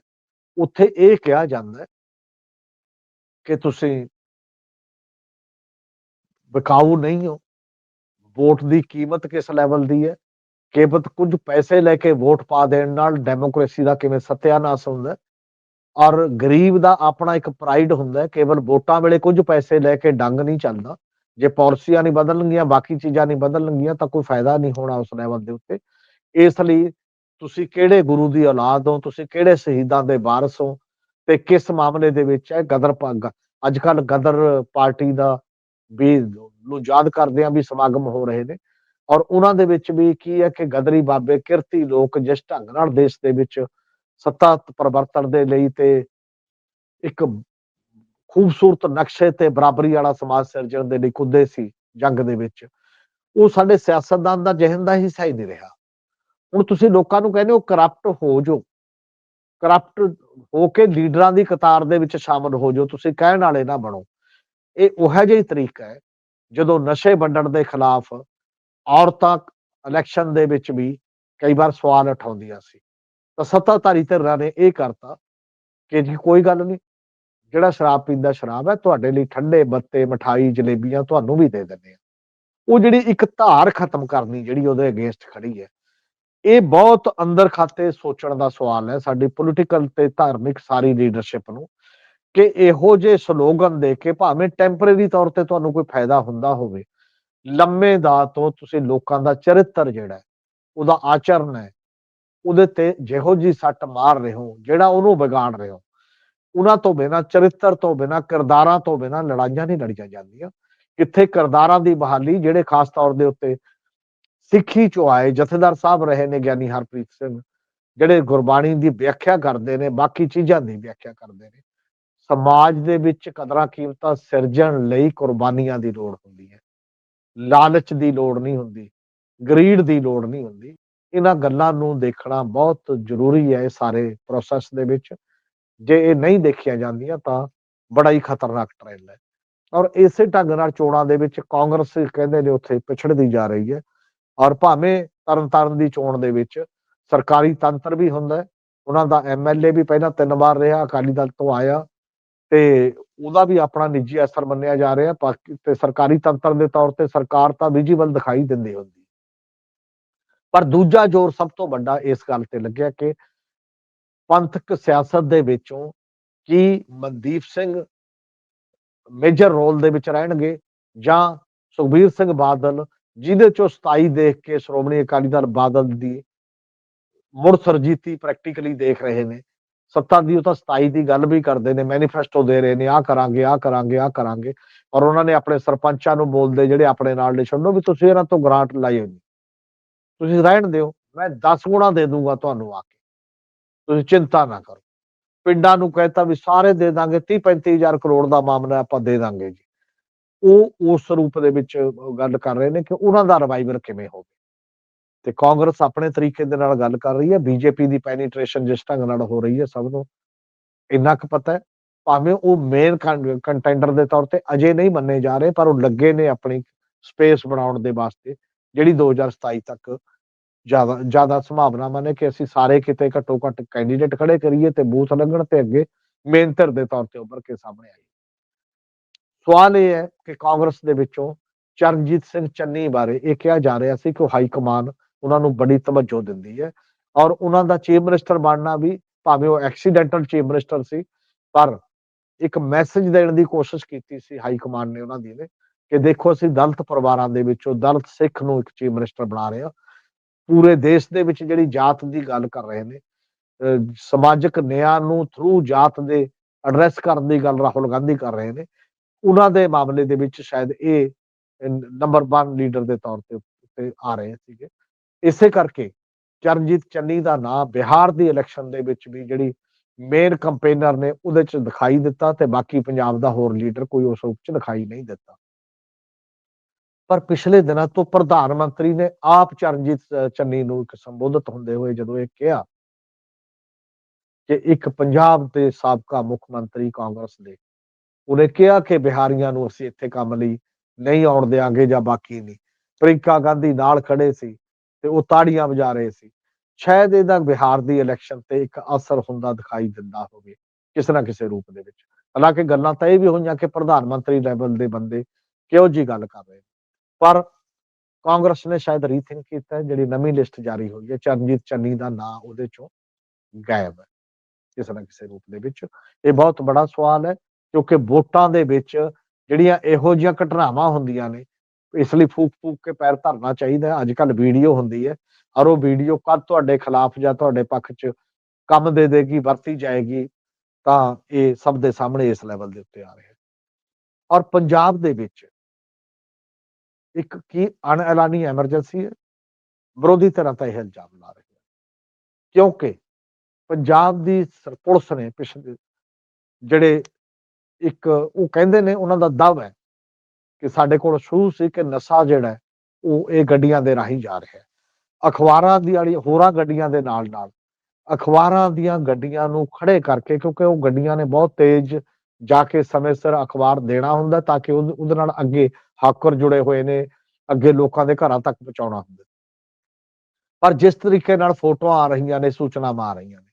ਉੱਥੇ ਇਹ ਕਿਹਾ ਜਾਂਦਾ ਕਿ ਤੁਸੀਂ ਵਿਕਾਊ ਨਹੀਂ ਹੋ। ਵੋਟ ਦੀ ਕੀਮਤ ਕਿਸ ਲੈਵਲ ਦੀ ਹੈ? ਕੇਵਲ ਕੁਝ ਪੈਸੇ ਲੈ ਕੇ ਵੋਟ ਪਾ ਦੇਣ ਨਾਲ ਡੈਮੋਕ੍ਰੇਸੀ ਦਾ ਕਿਵੇਂ ਸਤਿਆਨਾਸ਼ ਹੁੰਦਾ ਔਰ ਗਰੀਬ ਦਾ ਆਪਣਾ ਇੱਕ ਪ੍ਰਾਈਡ ਹੁੰਦਾ ਕੇਵਲ ਵੋਟਾਂ ਵੇਲੇ ਕੁਝ ਪੈਸੇ ਲੈ ਕੇ ਡੰਗ ਨਹੀਂ ਚੱਲਦਾ। ਜੇ ਪਾਲਿਸੀਆਂ ਨਹੀਂ ਬਦਲਣਗੀਆਂ, ਬਾਕੀ ਚੀਜ਼ਾਂ ਨਹੀਂ ਬਦਲਣਗੀਆਂ, ਤਾਂ ਕੋਈ ਫਾਇਦਾ ਨਹੀਂ ਹੋਣਾ ਉਸ ਲੈਵਲ ਦੇ ਉੱਤੇ। ਇਸ ਲਈ ਤੁਸੀਂ ਕਿਹੜੇ ਗੁਰੂ ਦੀ ਔਲਾਦ ਹੋ? ਤੁਸੀਂ ਕਿਹੜੇ ਸ਼ਹੀਦਾਂ ਦੇ ਵਾਰਸ ਹੋ? ਤੇ ਕਿਸ ਮਾਮਲੇ ਦੇ ਵਿੱਚ ਹੈ? ਗਦਰ ਅੱਜ ਕੱਲ ਗਦਰ ਪਾਰਟੀ ਦਾ ਵੀ, ਨੂੰ ਯਾਦ ਕਰਦੇ ਆ ਵੀ ਸਮਾਗਮ ਹੋ ਰਹੇ ਨੇ। ਔਰ ਉਹਨਾਂ ਦੇ ਵਿੱਚ ਵੀ ਕੀ ਹੈ ਕਿ ਗਦਰੀ ਬਾਬੇ ਕਿਰਤੀ ਲੋਕ ਜਿਸ ਢੰਗ ਨਾਲ ਦੇਸ਼ ਦੇ ਵਿੱਚ ਸੱਤਾ ਪਰਿਵਰਤਨ ਦੇ ਲਈ ਤੇ ਇੱਕ ਖੂਬਸੂਰਤ ਨਕਸ਼ੇ ਤੇ ਬਰਾਬਰੀ ਵਾਲਾ ਸਮਾਜ ਸਿਰਜਣ ਦੇ ਲਈ ਕੁੱਦੇ ਸੀ ਜੰਗ ਦੇ ਵਿੱਚ, ਉਹ ਸਾਡੇ ਸਿਆਸਤਦਾਨ ਦਾ ਜਿਹਨ ਦਾ ਹਿੱਸਾ ਹੀ ਨਹੀਂ ਰਿਹਾ। ਹੁਣ ਤੁਸੀਂ ਲੋਕਾਂ ਨੂੰ ਕਹਿੰਦੇ ਹੋ ਕਰਪਟ ਹੋ ਜੋ ਕਰਪਟ ਹੋ ਕੇ ਲੀਡਰਾਂ ਦੀ ਕਤਾਰ ਦੇ ਵਿੱਚ ਸ਼ਾਮਲ ਹੋ ਜੋ ਤੁਸੀਂ ਕਹਿਣ ਵਾਲੇ ਨਾ ਬਣੋ। ਇਹ ਉਹੋ ਜਿਹੀ ਹੀ ਤਰੀਕਾ ਹੈ, ਜਦੋਂ ਨਸ਼ੇ ਵੰਡਣ ਦੇ ਖਿਲਾਫ ਔਰਤਾਂ ਇਲੈਕਸ਼ਨ ਦੇ ਵਿੱਚ ਵੀ ਕਈ ਵਾਰ ਸਵਾਲ ਉਠਾਉਂਦੀਆਂ ਸੀ। ਤਾਂ ਸੱਤਾਧਾਰੀ ਧਿਰਾਂ ਨੇ ਇਹ ਕਰਤਾ ਕਿ ਜੀ ਕੋਈ ਗੱਲ ਨਹੀਂ, ਜਿਹੜਾ ਸ਼ਰਾਬ ਪੀਂਦਾ ਸ਼ਰਾਬ ਹੈ, ਤੁਹਾਡੇ ਲਈ ਠੰਡੇ ਬੱਤੇ, ਮਠਾਈ, ਜਲੇਬੀਆਂ ਤੁਹਾਨੂੰ ਵੀ ਦੇ ਦਿੰਦੇ ਆ। ਉਹ ਜਿਹੜੀ ਇੱਕ ਧਾਰ ਖਤਮ ਕਰਨੀ ਜਿਹੜੀ ਉਹਦੇ ਅਗੇਂਸਟ ਖੜੀ ਹੈ, ਇਹ ਬਹੁਤ ਅੰਦਰ ਖਾਤੇ ਸੋਚਣ ਦਾ ਸਵਾਲ ਹੈ ਸਾਡੀ ਪੋਲੀਟੀਕਲ ਤੇ ਧਾਰਮਿਕ ਸਾਰੀ ਲੀਡਰਸ਼ਿਪ ਨੂੰ ਕਿ ਇਹੋ ਜਿਹੇ ਸਲੋਗਨ ਦੇ ਕੇ ਭਾਵੇਂ ਟੈਂਪਰੇਰੀ ਤੌਰ ਤੇ ਤੁਹਾਨੂੰ ਕੋਈ ਫਾਇਦਾ ਹੁੰਦਾ ਹੋਵੇ ਲੰਮੇ ਦਾ ਤੋਂ ਤੁਸੀਂ ਲੋਕਾਂ ਦਾ ਚਰਿੱਤਰ ਜਿਹੜਾ ਉਹਦਾ ਆਚਰਣ ਹੈ, ਉਹਦੇ ਤੇ ਜਿਹੋ ਜੀ ਸੱਟ ਮਾਰ ਰਹੇ ਹੋ, ਜਿਹੜਾ ਉਹਨੂੰ ਵਿਗਾੜ ਰਹੇ ਹੋ, ਉਹਨਾਂ ਤੋਂ ਬਿਨਾ, ਚਰਿੱਤਰ ਤੋਂ ਬਿਨਾ, ਕਿਰਦਾਰਾਂ ਤੋਂ ਬਿਨਾ ਲੜਾਈਆਂ ਨਹੀਂ ਲੜੀਆਂ ਜਾਂਦੀਆਂ। ਇੱਥੇ ਕਿਰਦਾਰਾਂ ਦੀ ਬਹਾਲੀ ਜਿਹੜੇ ਖਾਸ ਤੌਰ ਦੇ ਉੱਤੇ ਸਿੱਖੀ ਚੋਂ ਆਏ, ਜਥੇਦਾਰ ਸਾਹਿਬ ਰਹੇ ਨੇ ਗਿਆਨੀ ਹਰਪ੍ਰੀਤ ਸਿੰਘ, ਜਿਹੜੇ ਗੁਰਬਾਣੀ ਦੀ ਵਿਆਖਿਆ ਕਰਦੇ ਨੇ, ਬਾਕੀ ਚੀਜ਼ਾਂ ਦੀ ਵਿਆਖਿਆ ਕਰਦੇ ਨੇ। ਸਮਾਜ ਦੇ ਵਿੱਚ ਕਦਰਾਂ ਕੀਮਤਾਂ ਸਿਰਜਣ ਲਈ ਕੁਰਬਾਨੀਆਂ ਦੀ ਲੋੜ ਹੁੰਦੀ ਹੈ। ਲਾਲਚ ਦੀ ਲੋੜ ਨਹੀਂ ਹੁੰਦੀ ਗਰੀਡ ਦੀ ਲੋੜ ਨਹੀਂ ਹੁੰਦੀ। ਇਹਨਾਂ ਗੱਲਾਂ ਨੂੰ ਦੇਖਣਾ ਬਹੁਤ ਜ਼ਰੂਰੀ ਹੈ ਇਹ ਸਾਰੇ ਪ੍ਰੋਸੈਸ ਦੇ ਵਿੱਚ। ਜੇ ਇਹ ਨਹੀਂ ਦੇਖੀਆਂ ਜਾਂਦੀਆਂ ਤਾਂ ਬੜਾ ਹੀ ਖਤਰਨਾਕ ਟ੍ਰੈਂਡ ਹੈ। ਔਰ ਇਸੇ ਢੰਗ ਨਾਲ ਚੋਣਾਂ ਦੇ ਵਿੱਚ ਕਾਂਗਰਸ ਕਹਿੰਦੇ ਨੇ ਉੱਥੇ ਪਿਛੜਦੀ ਜਾ ਰਹੀ ਹੈ। ਔਰ ਭਾਵੇਂ ਤਰਨਤਾਰਨ ਦੀ ਚੋਣ ਦੇ ਵਿੱਚ ਸਰਕਾਰੀ ਤੰਤਰ ਵੀ ਹੁੰਦਾ ਹੈ, ਉਹਨਾਂ ਦਾ ਐਮਐਲਏ ਵੀ ਪਹਿਲਾਂ ਤਿੰਨ ਵਾਰ ਰਿਹਾ, ਅਕਾਲੀ ਦਲ ਤੋਂ ਆਇਆ ਤੇ ਉਹਦਾ ਵੀ ਆਪਣਾ ਨਿੱਜੀ ਅਸਰ ਮੰਨਿਆ ਜਾ ਰਿਹਾ, ਬਾਕੀ ਤੇ ਸਰਕਾਰੀ ਤੰਤਰ ਦੇ ਤੌਰ ਤੇ ਸਰਕਾਰ ਤਾਂ ਵਿਜੀਬਲ ਦਿਖਾਈ ਦਿੰਦੀ ਹੁੰਦੀ। ਪਰ ਦੂਜਾ ਜ਼ੋਰ ਸਭ ਤੋਂ ਵੱਡਾ ਇਸ ਗੱਲ ਤੇ ਲੱਗਿਆ ਕਿ ਪੰਥਕ ਸਿਆਸਤ ਦੇ ਵਿੱਚੋਂ ਕੀ ਮਨਦੀਪ ਸਿੰਘ ਮੇਜਰ ਰੋਲ ਦੇ ਵਿੱਚ ਰਹਿਣਗੇ ਜਾਂ ਸੁਖਬੀਰ ਸਿੰਘ ਬਾਦਲ, ਜਿਹਦੇ ਚੋਂ 27 ਦੇਖ ਕੇ ਸ਼੍ਰੋਮਣੀ ਅਕਾਲੀ ਦਲ ਬਾਦਲ ਦੀ ਮੁੜ ਸਰਜੀਤੀ ਪ੍ਰੈਕਟੀਕਲੀ ਦੇਖ ਰਹੇ ਨੇ ਸੱਤਾ ਦੀ ਉਹ ਤਾਂ 27 ਦੀ ਗੱਲ ਵੀ ਕਰਦੇ ਨੇ ਮੈਨੀਫੈਸਟੋ ਦੇ ਰਹੇ ਨੇ, ਆਹ ਕਰਾਂਗੇ ਆਹ ਕਰਾਂਗੇ ਆਹ ਕਰਾਂਗੇ। ਔਰ ਉਹਨਾਂ ਨੇ ਆਪਣੇ ਸਰਪੰਚਾਂ ਨੂੰ ਬੋਲਦੇ ਜਿਹੜੇ ਆਪਣੇ ਨਾਲ ਨੇ, ਛੱਡੋ ਵੀ ਤੁਸੀਂ ਇਹਨਾਂ ਤੋਂ ਗ੍ਰਾਂਟ ਲਾਈ ਹੋਈ ਤੁਸੀਂ ਰਹਿਣ ਦਿਓ, ਮੈਂ 10 ਗੁਣਾ ਦੇ ਦੂੰਗਾ ਤੁਹਾਨੂੰ ਆ ਕੇ। ਤੁਸੀਂ ਚਿੰਤਾ ਨਾ ਕਰੋ। ਪਿੰਡਾਂ ਨੂੰ ਕਹਿਤਾ ਵੀ ਸਾਰੇ ਦੇ ਦਾਂਗੇ 30 35000 ਕਰੋੜ ਦਾ ਮਾਮਲਾ ਆਪਾਂ ਦੇ ਦਾਂਗੇ ਜੀ। ਉਹ ਉਸ ਰੂਪ ਦੇ ਵਿੱਚ ਗੱਲ ਕਰ ਰਹੇ ਨੇ ਕਿ ਉਹਨਾਂ ਦਾ ਰਿਵਾਈਵਲ ਕਿਵੇਂ ਹੋਵੇ ਤੇ ਕਾਂਗਰਸ ਆਪਣੇ ਤਰੀਕੇ ਦੇ ਨਾਲ ਗੱਲ ਕਰ ਰਹੀ ਹੈ ਬੀਜੇਪੀ ਦੀ ਪੈਨੀਟ੍ਰੇਸ਼ਨ ਜਿਸ ਢੰਗ ਨਾਲ ਹੋ ਰਹੀ ਹੈ ਸਭ ਨੂੰ, ਇੰਨਾ ਕੁ ਪਤਾ ਹੈ, ਭਾਵੇਂ ਉਹ ਮੇਨ ਕੰਟੈਂਡਰ ਦੇ ਤੌਰ ਤੇ ਅਜੇ ਨਹੀਂ ਮੰਨੇ ਜਾ ਰਹੇ, ਪਰ ਉਹ ਲੱਗੇ ਨੇ ਆਪਣੀ ਸਪੇਸ ਬਣਾਉਣ ਦੇ ਵਾਸਤੇ, ਜਿਹੜੀ 2027 ਤੱਕ ਜ਼ਿਆਦਾ ਜ਼ਿਆਦਾ ਸੰਭਾਵਨਾਵਾਂ ਨੇ ਕਿ ਅਸੀਂ ਸਾਰੇ ਕਿਤੇ ਘੱਟੋ ਘੱਟ ਕੈਂਡੀਡੇਟ ਖੜੇ ਕਰੀਏ ਤੇ ਬੂਥ ਲੱਗਣ ਤੇ ਅੱਗੇ ਮੇਨ ਧਿਰ ਦੇ ਤੌਰ ਤੇ ਉੱਭਰ ਕੇ ਸਾਹਮਣੇ ਆਈ ਸਵਾਲ ਇਹ ਹੈ ਕਿ ਕਾਂਗਰਸ ਦੇ ਵਿੱਚੋਂ ਚਰਨਜੀਤ ਸਿੰਘ ਚੰਨੀ ਬਾਰੇ ਇਹ ਕਿਹਾ ਜਾ ਰਿਹਾ ਸੀ ਕਿ ਉਹ ਹਾਈ ਕਮਾਨ ਉਹਨਾਂ ਨੂੰ ਬੜੀ ਤਵੱਜੋ ਦਿੰਦੀ ਹੈ। ਔਰ ਉਹਨਾਂ ਦਾ ਚੀਫ ਮਿਨਿਸਟਰ ਬਣਨਾ ਵੀ ਭਾਵੇਂ ਉਹ ਐਕਸੀਡੈਂਟਲ ਚੀਫ ਮਿਨਿਸਟਰ ਸੀ, ਪਰ ਇੱਕ ਮੈਸੇਜ ਦੇਣ ਦੀ ਕੋਸ਼ਿਸ਼ ਕੀਤੀ ਸੀ ਹਾਈ ਕਮਾਂਡ ਨੇ ਉਹਨਾਂ ਦੀ ਨੇ ਕਿ ਦੇਖੋ ਅਸੀਂ ਦਲਿਤ ਪਰਿਵਾਰਾਂ ਦੇ ਵਿੱਚੋਂ ਦਲਿਤ ਸਿੱਖ ਨੂੰ ਇੱਕ ਚੀਫ ਮਿਨਿਸਟਰ ਬਣਾ ਰਹੇ ਹਾਂ। ਪੂਰੇ ਦੇਸ਼ ਦੇ ਵਿੱਚ ਜਿਹੜੀ ਜਾਤ ਦੀ ਗੱਲ ਕਰ ਰਹੇ ਨੇ ਸਮਾਜਿਕ ਨਿਆਂ ਨੂੰ ਥਰੂ ਜਾਤ ਦੇ ਐਡਰੈਸ ਕਰਨ ਦੀ ਗੱਲ ਰਾਹੁਲ ਗਾਂਧੀ ਕਰ ਰਹੇ ਨੇ। ਉਹਨਾਂ ਦੇ ਮਾਮਲੇ ਦੇ ਵਿੱਚ ਸ਼ਾਇਦ ਇਹ ਨੰਬਰ 1 ਲੀਡਰ ਦੇ ਤੌਰ ਤੇ ਆ ਰਹੇ ਸੀਗੇ। ਇਸੇ ਕਰਕੇ ਚਰਨਜੀਤ ਚੰਨੀ ਦਾ ਨਾਮ ਬਿਹਾਰ ਦੀ ਇਲੈਕਸ਼ਨ ਦੇ ਵਿੱਚ ਵੀ ਜਿਹੜੀ ਮੇਨ ਕੰਪੇਨਰ ਨੇ ਉਹਦੇ ਚ ਦਿਖਾਈ ਦਿੱਤਾ ਤੇ ਬਾਕੀ ਪੰਜਾਬ ਦਾ ਹੋਰ ਲੀਡਰ ਕੋਈ ਉਸ ਰੂਪ ਚ ਦਿਖਾਈ ਨਹੀਂ ਦਿੱਤਾ। ਪਰ ਪਿਛਲੇ ਦਿਨਾਂ ਤੋਂ ਪ੍ਰਧਾਨ ਮੰਤਰੀ ਨੇ ਆਪ ਚਰਨਜੀਤ ਚੰਨੀ ਨੂੰ ਇੱਕ ਸੰਬੋਧਿਤ ਹੁੰਦੇ ਹੋਏ ਜਦੋਂ ਇਹ ਕਿਹਾ ਕਿ ਇੱਕ ਪੰਜਾਬ ਦੇ ਸਾਬਕਾ ਮੁੱਖ ਮੰਤਰੀ ਕਾਂਗਰਸ ਦੇ ਉਹਨੇ ਕਿਹਾ ਕਿ ਬਿਹਾਰੀਆਂ ਨੂੰ ਅਸੀਂ ਇੱਥੇ ਕੰਮ ਲਈ ਨਹੀਂ ਆਉਣ ਦੇਾਂਗੇ ਜਾਂ ਬਾਕੀ ਨਹੀਂ। ਪ੍ਰਿੰਕਾ ਗਾਂਧੀ ਨਾਲ ਖੜੇ ਸੀ। ਤੇ ਉਹ ਤਾੜੀਆਂ ਵਜਾ ਰਹੇ ਸੀ। ਸ਼ਾਇਦ ਇਹਦਾ ਬਿਹਾਰ ਦੀ ਇਲੈਕਸ਼ਨ ਤੇ ਇੱਕ ਅਸਰ ਹੁੰਦਾ ਦਿਖਾਈ ਦਿੰਦਾ ਹੋਵੇ, ਕਿਸੇ ਨਾ ਕਿਸੇ ਰੂਪ ਦੇ ਵਿੱਚ। ਹਾਲਾਂਕਿ ਗੱਲਾਂ ਤਾਂ ਇਹ ਵੀ ਹੋਈਆਂ ਕਿ ਪ੍ਰਧਾਨ ਮੰਤਰੀ ਲੈਵਲ ਦੇ ਬੰਦੇ ਕਿਹੋ ਜੀ ਗੱਲ ਕਰ ਰਹੇ ਪਰ ਕਾਂਗਰਸ ਨੇ ਸ਼ਾਇਦ ਰੀਥਿੰਕ ਕੀਤਾ ਜਿਹੜੀ ਨਵੀਂ ਲਿਸਟ ਜਾਰੀ ਹੋਈ ਹੈ, ਚਰਨਜੀਤ ਚੰਨੀ ਦਾ ਨਾਂ ਉਹਦੇ ਚੋਂ ਗਾਇਬ ਹੈ, ਕਿਸੇ ਨਾ ਕਿਸੇ ਰੂਪ ਦੇ ਵਿੱਚ। ਇਹ ਬਹੁਤ ਬੜਾ ਸਵਾਲ ਹੈ, ਕਿਉਂਕਿ ਵੋਟਾਂ ਦੇ ਵਿੱਚ ਜਿਹੜੀਆਂ ਇਹੋ ਜਿਹੀਆਂ ਘਟਨਾਵਾਂ ਹੁੰਦੀਆਂ ਨੇ ਇਸ ਲਈ ਫੂਕ ਫੂਕ ਕੇ ਪੈਰ ਧਰਨਾ ਚਾਹੀਦਾ ਅੱਜ ਕੱਲ ਵੀਡੀਓ ਹੁੰਦੀ ਹੈ। ਔਰ ਉਹ ਵੀਡੀਓ ਕਦ ਤੁਹਾਡੇ ਖਿਲਾਫ ਜਾਂ ਤੁਹਾਡੇ ਪੱਖ 'ਚ ਕੰਮ ਦੇ ਦੇਗੀ, ਵਰਤੀ ਜਾਏਗੀ, ਤਾਂ ਇਹ ਸਭ ਦੇ ਸਾਹਮਣੇ ਇਸ ਲੈਵਲ ਦੇ ਉੱਤੇ ਆ ਰਿਹਾ ਔਰ ਪੰਜਾਬ ਦੇ ਵਿੱਚ ਇੱਕ ਕੀ ਅਣਐਲਾਨੀ ਐਮਰਜੈਂਸੀ ਹੈ। ਵਿਰੋਧੀ ਤਰ੍ਹਾਂ ਤਾਂ ਇਹ ਇਲਜ਼ਾਮ ਲਾ ਰਹੇ ਕਿਉਂਕਿ ਪੰਜਾਬ ਦੀ ਪੁਲਿਸ ਨੇ ਪਿਛਲੇ ਜਿਹੜੇ ਇੱਕ ਉਹ ਕਹਿੰਦੇ ਨੇ, ਉਹਨਾਂ ਦਾ ਦਵ ਹੈ ਕਿ ਸਾਡੇ ਕੋਲ ਸ਼ੁਰੂ ਸੀ ਕਿ ਨਸ਼ਾ ਜਿਹੜਾ ਉਹ ਇਹ ਗੱਡੀਆਂ ਦੇ ਰਾਹੀਂ ਜਾ ਰਿਹਾ ਹੈ। ਅਖਬਾਰਾਂ ਦੀ ਵਾਲੀ, ਹੋਰਾਂ ਗੱਡੀਆਂ ਦੇ ਨਾਲ ਨਾਲ ਅਖਬਾਰਾਂ ਦੀਆਂ ਗੱਡੀਆਂ ਨੂੰ ਖੜੇ ਕਰਕੇ, ਕਿਉਂਕਿ ਉਹ ਗੱਡੀਆਂ ਨੇ ਬਹੁਤ ਤੇਜ਼ ਜਾ ਕੇ ਸਮੇਂ ਸਿਰ ਅਖਬਾਰ ਦੇਣਾ ਹੁੰਦਾ ਤਾਂ ਕਿ ਉਹਦੇ ਉਹਦੇ ਨਾਲ ਅੱਗੇ ਹਾਕਰ ਜੁੜੇ ਹੋਏ ਨੇ, ਅੱਗੇ ਲੋਕਾਂ ਦੇ ਘਰਾਂ ਤੱਕ ਪਹੁੰਚਾਉਣਾ ਹੁੰਦਾ। ਪਰ ਜਿਸ ਤਰੀਕੇ ਨਾਲ ਫੋਟੋਆਂ ਆ ਰਹੀਆਂ ਨੇ, ਸੂਚਨਾਵਾਂ ਆ ਰਹੀਆਂ ਨੇ,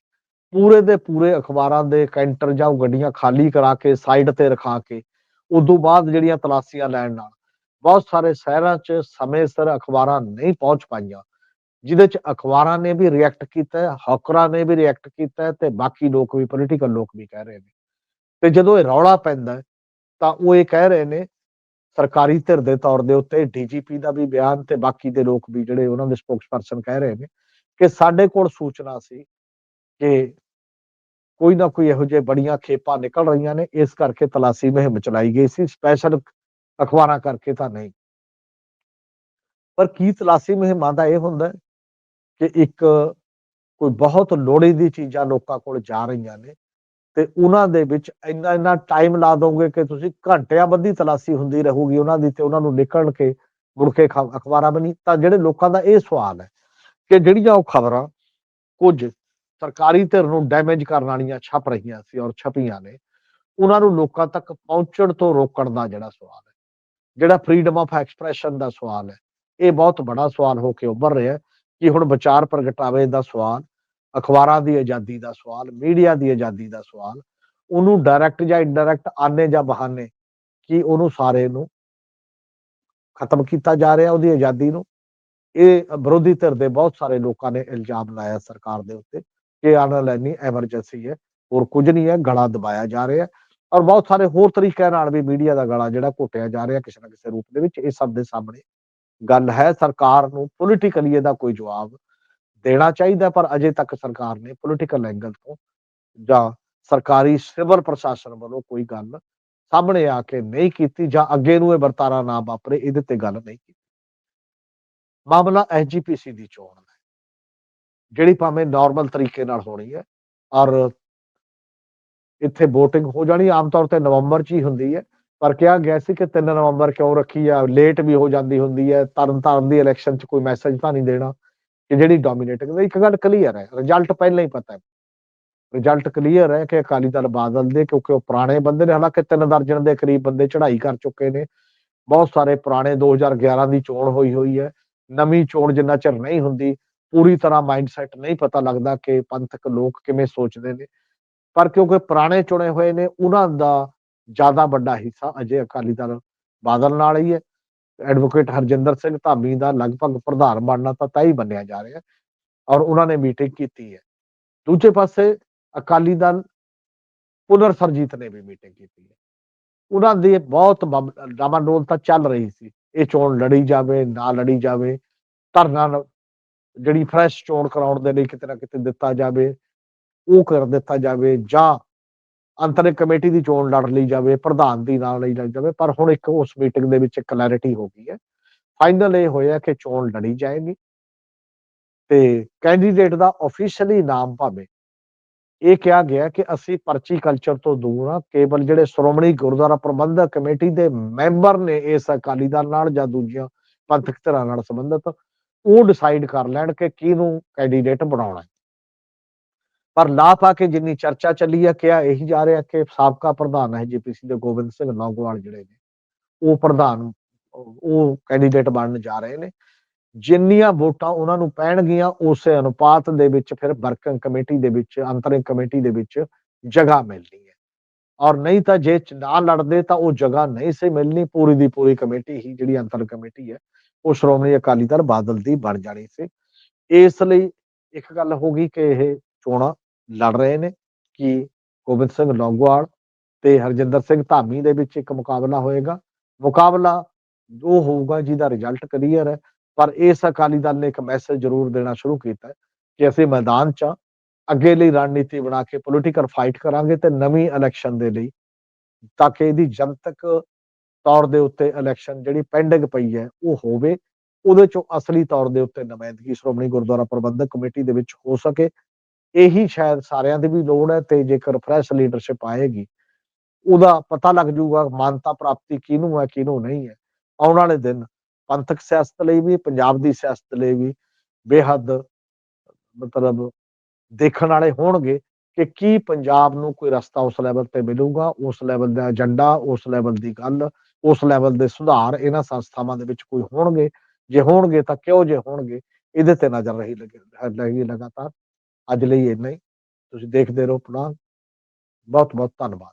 ਪੂਰੇ ਦੇ ਪੂਰੇ ਅਖਬਾਰਾਂ ਦੇ ਕੈਂਟਰ ਜਾਂ ਉਹ ਗੱਡੀਆਂ ਖਾਲੀ ਕਰਾ ਕੇ, ਸਾਈਡ ਤੇ ਰਖਾ ਕੇ ਉਦੋਂ ਬਾਅਦ ਜਿਹੜੀਆਂ ਤਲਾਸ਼ੀਆਂ ਲੈਣ ਨਾਲ ਬਹੁਤ ਸਾਰੇ ਸ਼ਹਿਰਾਂ 'ਚ ਸਮੇਂ ਸਿਰ ਅਖਬਾਰਾਂ ਨਹੀਂ ਪਹੁੰਚ ਪਾਈਆਂ, ਜਿਹਦੇ 'ਚ ਅਖਬਾਰਾਂ ਨੇ ਵੀ ਰਿਐਕਟ ਕੀਤਾ, ਹੌਕਰਾਂ ਨੇ ਵੀ ਰਿਐਕਟ ਕੀਤਾ ਤੇ ਬਾਕੀ ਲੋਕ ਵੀ ਪੋਲੀਟੀਕਲ ਲੋਕ ਵੀ ਕਹਿ ਰਹੇ ਨੇ। ਤੇ ਜਦੋਂ ਇਹ ਰੌਲਾ ਪੈਂਦਾ ਤਾਂ ਉਹ ਇਹ ਕਹਿ ਰਹੇ ਨੇ, ਸਰਕਾਰੀ ਧਿਰ ਦੇ ਤੌਰ ਦੇ ਉੱਤੇ ਡੀਜੀਪੀ ਦਾ ਵੀ ਬਿਆਨ ਤੇ ਬਾਕੀ ਦੇ ਲੋਕ ਵੀ ਜਿਹੜੇ ਉਹਨਾਂ ਦੇ ਸਪੋਕਸਪਰਸਨ ਕਹਿ ਰਹੇ ਨੇ ਕਿ ਸਾਡੇ ਕੋਲ ਸੂਚਨਾ ਸੀ ਕਿ ਕੋਈ ਨਾ ਕੋਈ ਇਹੋ ਜਿਹੇ ਬੜੀਆਂ ਖੇਪਾਂ ਨਿਕਲ ਰਹੀਆਂ ਨੇ, ਇਸ ਕਰਕੇ ਤਲਾਸ਼ੀ ਮੁਹਿੰਮ ਚਲਾਈ ਗਈ ਸੀ ਸਪੈਸ਼ਲ ਅਖਬਾਰਾਂ ਕਰਕੇ ਤਾਂ ਨਹੀਂ। ਪਰ ਕੀ ਤਲਾਸ਼ੀ ਮੁਹਿੰਮਾਂ ਦਾ ਇਹ ਹੁੰਦਾ ਕਿ ਇੱਕ ਕੋਈ ਬਹੁਤ ਲੋੜੀ ਦੀ ਚੀਜ਼ਾਂ ਲੋਕਾਂ ਕੋਲ ਜਾ ਰਹੀਆਂ ਨੇ ਤੇ ਉਹਨਾਂ ਦੇ ਵਿੱਚ ਇੰਨਾ ਇੰਨਾ ਟਾਈਮ ਲਾ ਦੋਗੇ ਕਿ ਤੁਸੀਂ ਘੰਟਿਆਂ ਬੱਧੀ ਤਲਾਸ਼ੀ ਹੁੰਦੀ ਰਹੂਗੀ ਉਹਨਾਂ ਦੀ ਤੇ ਉਹਨਾਂ ਨੂੰ ਨਿਕਲਣ ਕੇ ਮੁੜ ਕੇ ਖ- ਅਖਬਾਰਾਂ ਬਣੀ, ਤਾਂ ਜਿਹੜੇ ਲੋਕਾਂ ਦਾ ਇਹ ਸਵਾਲ ਹੈ ਕਿ ਜਿਹੜੀਆਂ ਉਹ ਖਬਰਾਂ ਕੁਝ ਸਰਕਾਰੀ ਧਿਰ ਨੂੰ ਡੈਮੇਜ ਕਰਨ ਵਾਲੀਆਂ ਛਪ ਰਹੀਆਂ ਸੀ ਔਰ ਛਪੀਆਂ ਨੇ, ਉਹਨਾਂ ਨੂੰ ਲੋਕਾਂ ਤੱਕ ਪਹੁੰਚਣ ਤੋਂ ਰੋਕਣ ਦਾ ਜਿਹੜਾ ਸਵਾਲ ਹੈ, ਜਿਹੜਾ ਫਰੀडम ਆਫ ਐਕਸਪ੍ਰੈਸ਼ਨ ਦਾ ਸਵਾਲ ਹੈ, ਇਹ ਬਹੁਤ ਬੜਾ ਸਵਾਲ ਹੋ ਕੇ ਉੱਭਰ ਰਿਹਾ ਹੈ ਕਿ ਹੁਣ ਵਿਚਾਰ ਪ੍ਰਗਟਾਵੇ ਦਾ ਸਵਾਲ, ਅਖਬਾਰਾਂ ਦੀ ਆਜ਼ਾਦੀ ਦਾ ਸਵਾਲ, ਮੀਡੀਆ ਦੀ ਆਜ਼ਾਦੀ ਦਾ ਸਵਾਲ, ਉਹਨੂੰ ਡਾਇਰੈਕਟ ਜਾਂ ਇਨਡਾਇਰੈਕਟ ਆਨੇ ਜਾਂ ਬਹਾਨੇ ਕਿ ਉਹਨੂੰ ਸਾਰੇ ਨੂੰ ਖਤਮ ਕੀਤਾ ਜਾ ਰਿਹਾ ਉਹਦੀ ਆਜ਼ਾਦੀ ਨੂੰ, ਇਹ ਵਿਰੋਧੀ ਧਿਰ ਦੇ ਬਹੁਤ ਸਾਰੇ ਲੋਕਾਂ ਨੇ ਇਲਜ਼ਾਮ ਲਾਇਆ ਸਰਕਾਰ ਦੇ ਉੱਤੇ ਕਿ ਅਨਲੈਨੀ ਐਮਰਜੈਂਸੀ ਹੈ, ਹੋਰ ਕੁਝ ਨਹੀਂ ਹੈ, ਗਲਾ ਦਬਾਇਆ ਜਾ ਰਿਹਾ ਹੈ ਔਰ ਬਹੁਤ ਸਾਰੇ ਹੋਰ ਤਰੀਕਿਆਂ ਨਾਲ ਵੀ ਮੀਡੀਆ ਦਾ ਗਲਾ ਜਿਹੜਾ ਘੋਟਿਆ ਜਾ ਰਿਹਾ ਕਿਸੇ ਨਾ ਕਿਸੇ ਰੂਪ ਦੇ ਵਿੱਚ, ਇਹ ਸਭ ਦੇ ਸਾਹਮਣੇ ਗੱਲ ਹੈ, ਸਰਕਾਰ ਨੂੰ ਪੋਲੀਟੀਕਲੀ ਇਹਦਾ ਕੋਈ ਜਵਾਬ ਦੇਣਾ ਚਾਹੀਦਾ ਪਰ ਅਜੇ ਤੱਕ ਸਰਕਾਰ ਨੇ ਪੋਲੀਟੀਕਲ ਐਂਗਲ ਤੋਂ ਜਾਂ ਸਰਕਾਰੀ ਸਿਵਲ ਪ੍ਰਸ਼ਾਸਨ ਵੱਲੋਂ ਕੋਈ ਗੱਲ ਸਾਹਮਣੇ ਆ ਕੇ ਨਹੀਂ ਕੀਤੀ ਜਾਂ ਅੱਗੇ ਨੂੰ ਇਹ ਵਰਤਾਰਾ ਨਾ ਵਾਪਰੇ, ਇਹਦੇ ਤੇ ਗੱਲ ਨਹੀਂ ਕੀਤੀ। ਮਾਮਲਾ ਐਸਜੀਪੀਸੀ ਦੀ ਚੋਣ ਦਾ ਹੈ। ਜਿਹੜੀ ਭਾਵੇਂ ਨਾਰਮਲ ਤਰੀਕੇ ਨਾਲ ਹੋਣੀ ਹੈ, ਔਰ ਇੱਥੇ VOTING ਹੋ ਜਾਣੀ, ਆਮ ਤੌਰ ਤੇ ਨਵੰਬਰ 'ਚ ਹੀ ਹੁੰਦੀ ਹੈ, ਪਰ ਕਿਹਾ ਗਿਆ ਸੀ ਕਿ 3 ਨਵੰਬਰ ਕਿਉਂ ਰੱਖੀ ਆ ਲੇਟ ਵੀ ਹੋ ਜਾਂਦੀ ਹੁੰਦੀ ਹੈ ਤਰਨ ਤਾਰਨ ਦੀ ਇਲੈਕਸ਼ਨ 'ਚ ਕੋਈ ਮੈਸੇਜ ਤਾਂ ਨਹੀਂ ਦੇਣਾ, ਕਿ ਜਿਹੜੀ ਡੋਮੀਨੇਟਿੰਗ ਇੱਕ ਗੱਲ ਕਲੀਅਰ ਹੈ ਰਿਜ਼ਲਟ ਪਹਿਲਾਂ ਹੀ ਪਤਾ ਹੈ। ਰਿਜ਼ਲਟ ਕਲੀਅਰ ਹੈ ਕਿ ਅਕਾਲੀ ਦਲ ਬਾਦਲ ਦੇ, ਕਿਉਂਕਿ ਉਹ ਪੁਰਾਣੇ ਬੰਦੇ ਨੇ, ਹਾਲਾਂਕਿ ਤਿੰਨ ਦਰਜਨ ਦੇ ਕਰੀਬ ਬੰਦੇ ਚੜ੍ਹਾਈ ਕਰ ਚੁੱਕੇ ਨੇ, ਬਹੁਤ ਸਾਰੇ ਪੁਰਾਣੇ 2011 ਦੀ ਚੋਣ ਹੋਈ ਹੋਈ ਹੈ, ਨਵੀਂ ਚੋਣ ਜਿੰਨਾ ਚਿਰ ਨਹੀਂ ਹੁੰਦੀ ਪੂਰੀ ਤਰ੍ਹਾਂ ਮਾਈਂਡਸੈਟ ਨਹੀਂ ਪਤਾ ਲੱਗਦਾ ਕਿ ਪੰਥਕ ਲੋਕ ਕਿਵੇਂ ਸੋਚਦੇ ਨੇ। ਪਰ ਕਿਉਂਕਿ ਪੁਰਾਣੇ ਚੁਣੇ ਹੋਏ ਨੇ, ਉਹਨਾਂ ਦਾ ਜ਼ਿਆਦਾ ਵੱਡਾ ਹਿੱਸਾ ਅਜੇ ਅਕਾਲੀ ਦਲ ਬਾਦਲ ਨਾਲ ਹੀ ਹੈ। ਐਡਵੋਕੇਟ ਹਰਜਿੰਦਰ ਸਿੰਘ ਧਾਮੀ ਦਾ ਲਗਭਗ ਪ੍ਰਧਾਨ ਬਣਨਾ ਤਾਂ ਤੈਅ ਹੀ ਮੰਨਿਆ ਜਾ ਰਿਹਾ ਔਰ ਉਹਨਾਂ ਨੇ ਮੀਟਿੰਗ ਕੀਤੀ ਹੈ। ਦੂਜੇ ਪਾਸੇ ਅਕਾਲੀ ਦਲ ਪੁਨਰ ਸਰਜੀਤ ਨੇ ਵੀ ਮੀਟਿੰਗ ਕੀਤੀ ਹੈ। ਉਹਨਾਂ ਦੀ ਬਹੁਤ ਡਾਮਾਡੋਲ ਤਾਂ ਚੱਲ ਰਹੀ ਸੀ। ਇਹ ਚੋਣ ਲੜੀ ਜਾਵੇ, ਨਾ ਲੜੀ ਜਾਵੇ, ਧਰਨਾ ਜਿਹੜੀ ਫਰੈਸ਼ ਚੋਣ ਕਰਾਉਣ ਦੇ ਲਈ ਕਿਤੇ ਨਾ ਕਿਤੇ ਦਿੱਤਾ ਜਾਵੇ, ਉਹ ਕਰ ਦਿੱਤਾ ਜਾਵੇ ਜਾਂ ਅੰਤਰਿਮ ਕਮੇਟੀ ਦੀ ਚੋਣ ਲੜ ਲਈ ਜਾਵੇ, ਪ੍ਰਧਾਨ ਦੀ ਨਾਲ ਲਈ ਜਾਵੇ, ਪਰ ਹੁਣ ਇੱਕ ਉਸ ਮੀਟਿੰਗ ਦੇ ਵਿੱਚ ਕਲੈਰਿਟੀ ਹੋ ਗਈ ਹੈ। ਫਾਈਨਲ ਇਹ ਹੋਇਆ ਕਿ ਚੋਣ ਲੜੀ ਜਾਏਗੀ ਤੇ ਕੈਂਡੀਡੇਟ ਦਾ ਆਫੀਸ਼ੀਅਲੀ ਨਾਮ ਭਾਵੇਂ ਇਹ ਕਿਹਾ ਗਿਆ ਕਿ ਅਸੀਂ ਪਰਚੀ ਕਲਚਰ ਤੋਂ ਦੂਰ ਆ ਕੇਵਲ ਜਿਹੜੇ ਸ਼੍ਰੋਮਣੀ ਗੁਰਦੁਆਰਾ ਪ੍ਰਬੰਧਕ ਕਮੇਟੀ ਦੇ ਮੈਂਬਰ ਨੇ ਇਸ ਅਕਾਲੀ ਦਲ ਨਾਲ ਜਾਂ ਦੂਜੀਆਂ ਪੰਥਕ ਧਿਰਾਂ ਨਾਲ ਸੰਬੰਧਿਤ ਉਹ ਡਿਸਾਈਡ ਕਰ ਲੈਣ ਕਿ ਕਿਹਨੂੰ ਕੈਂਡੀਡੇਟ ਬਣਾਉਣਾ ਹੈ। ਪਰ ਲਾ ਪਾ ਕੇ ਜਿੰਨੀ ਚਰਚਾ ਚੱਲੀ ਹੈ ਕਿਹਾ ਇਹੀ ਜਾ ਰਿਹਾ ਕਿ ਸਾਬਕਾ ਪ੍ਰਧਾਨ ਹੈ ਜੀਪੀਸੀ ਦੇ ਗੋਬਿੰਦ ਸਿੰਘ ਲੌਂਗੋਵਾਲ ਜਿਹੜੇ ਨੇ, ਉਹ ਪ੍ਰਧਾਨ, ਉਹ ਕੈਂਡੀਡੇਟ ਬਣਨ ਜਾ ਰਹੇ ਨੇ। ਜਿੰਨੀਆਂ ਵੋਟਾਂ ਉਹਨਾਂ ਨੂੰ ਪੈਣਗੀਆਂ, ਉਸੇ ਅਨੁਪਾਤ ਦੇ ਵਿੱਚ ਫਿਰ ਵਰਕਿੰਗ ਕਮੇਟੀ ਦੇ ਵਿੱਚ ਅੰਤਰਿੰਗ ਕਮੇਟੀ ਦੇ ਵਿੱਚ ਜਗ੍ਹਾ ਮਿਲਣੀ ਹੈ। ਔਰ ਨਹੀਂ ਤਾਂ ਜੇ ਨਾ ਲੜਦੇ ਤਾਂ ਉਹ ਜਗ੍ਹਾ ਨਹੀਂ ਸੀ ਮਿਲਣੀ, ਪੂਰੀ ਦੀ ਪੂਰੀ ਕਮੇਟੀ ਹੀ ਜਿਹੜੀ ਅੰਤਰ ਕਮੇਟੀ ਹੈ ਉਹ ਸ਼੍ਰੋਮਣੀ ਅਕਾਲੀ ਦਲ ਬਾਦਲ ਦੀ ਬਣ ਜਾਣੀ ਸੀ। ਇਸ ਲਈ ਇੱਕ ਗੱਲ ਹੋ ਗਈ ਕਿ ਇਹ ਚੋਣਾਂ ਲੜ ਰਹੇ ਨੇ ਕਿ ਗੋਬਿੰਦ ਸਿੰਘ ਲੌਂਗੋਵਾਲ ਤੇ ਹਰਜਿੰਦਰ ਸਿੰਘ ਧਾਮੀ ਦੇ ਵਿੱਚ ਇੱਕ ਮੁਕਾਬਲਾ ਹੋਏਗਾ। ਮੁਕਾਬਲਾ ਉਹ ਹੋਊਗਾ ਜਿਹਦਾ ਰਿਜ਼ਲਟ ਕਲੀਅਰ ਹੈ ਪਰ ਇਸ ਅਕਾਲੀ ਦਲ ਨੇ ਇੱਕ ਮੈਸੇਜ ਜ਼ਰੂਰ ਦੇਣਾ ਸ਼ੁਰੂ ਕੀਤਾ ਕਿ ਅਸੀਂ ਮੈਦਾਨ 'ਚ ਹਾਂ, ਅੱਗੇ ਲਈ ਰਣਨੀਤੀ ਬਣਾ ਕੇ ਪੋਲੀਟੀਕਲ ਫਾਈਟ ਕਰਾਂਗੇ ਤੇ ਨਵੀਂ ਇਲੈਕਸ਼ਨ ਦੇ ਲਈ ਤਾਂ ਕਿ ਇਹਦੀ ਜਨਤਕ ਤੌਰ ਦੇ ਉੱਤੇ ਇਲੈਕਸ਼ਨ ਜਿਹੜੀ ਪੈਂਡਿੰਗ ਪਈ ਹੈ, ਉਹ ਹੋਵੇ, ਉਹਦੇ ਚੋਂ ਅਸਲੀ ਤੌਰ ਦੇ ਉੱਤੇ ਨੁਮਾਇੰਦਗੀ ਸ਼੍ਰੋਮਣੀ ਗੁਰਦੁਆਰਾ ਪ੍ਰਬੰਧਕ ਕਮੇਟੀ ਦੇ ਵਿੱਚ ਹੋ ਸਕੇ। ਇਹੀ ਸ਼ਾਇਦ ਸਾਰਿਆਂ ਦੀ ਵੀ ਲੋੜ ਹੈ ਤੇ ਜੇਕਰ ਫਰੈਸ਼ ਲੀਡਰਸ਼ਿਪ ਆਏਗੀ, ਉਹਦਾ ਪਤਾ ਲੱਗ ਜਾਊਗਾ ਮਾਨਤਾ ਪ੍ਰਾਪਤੀ ਕਿਹਨੂੰ ਹੈ, ਕਿਹਨੂੰ ਨਹੀਂ ਹੈ। ਆਉਣ ਵਾਲੇ ਦਿਨ ਪੰਥਕ ਸਿਆਸਤ ਲਈ ਵੀ, ਪੰਜਾਬ ਦੀ ਸਿਆਸਤ ਲਈ ਵੀ ਬੇਹੱਦ ਮਤਲਬ ਦੇਖਣ ਵਾਲੇ ਹੋਣਗੇ ਕਿ ਕੀ ਪੰਜਾਬ ਨੂੰ ਕੋਈ ਰਸਤਾ ਉਸ ਲੈਵਲ ਤੇ ਮਿਲੂਗਾ, ਉਸ ਲੈਵਲ ਦਾ ਏਜੰਡਾ ਉਸ ਲੈਵਲ ਦੀ ਗੱਲ ਉਸ ਲੈਵਲ ਦੇ ਸੁਧਾਰ ਇਹਨਾਂ ਸੰਸਥਾਵਾਂ ਦੇ ਵਿੱਚ ਕੋਈ ਹੋਣਗੇ, ਜੇ ਹੋਣਗੇ ਤਾਂ ਕਿਉਂ ਜੇ ਹੋਣਗੇ, ਇਹਦੇ ਤੇ ਨਜ਼ਰ ਰਹੀ ਲੱਗੀ ਲਗਾਤਾਰ। ਅੱਜ ਲਈ ਇੰਨਾ ਹੀ। ਤੁਸੀਂ ਦੇਖਦੇ ਰਹੋ ਪੁਣਾ ਬਹੁਤ ਬਹੁਤ ਧੰਨਵਾਦ।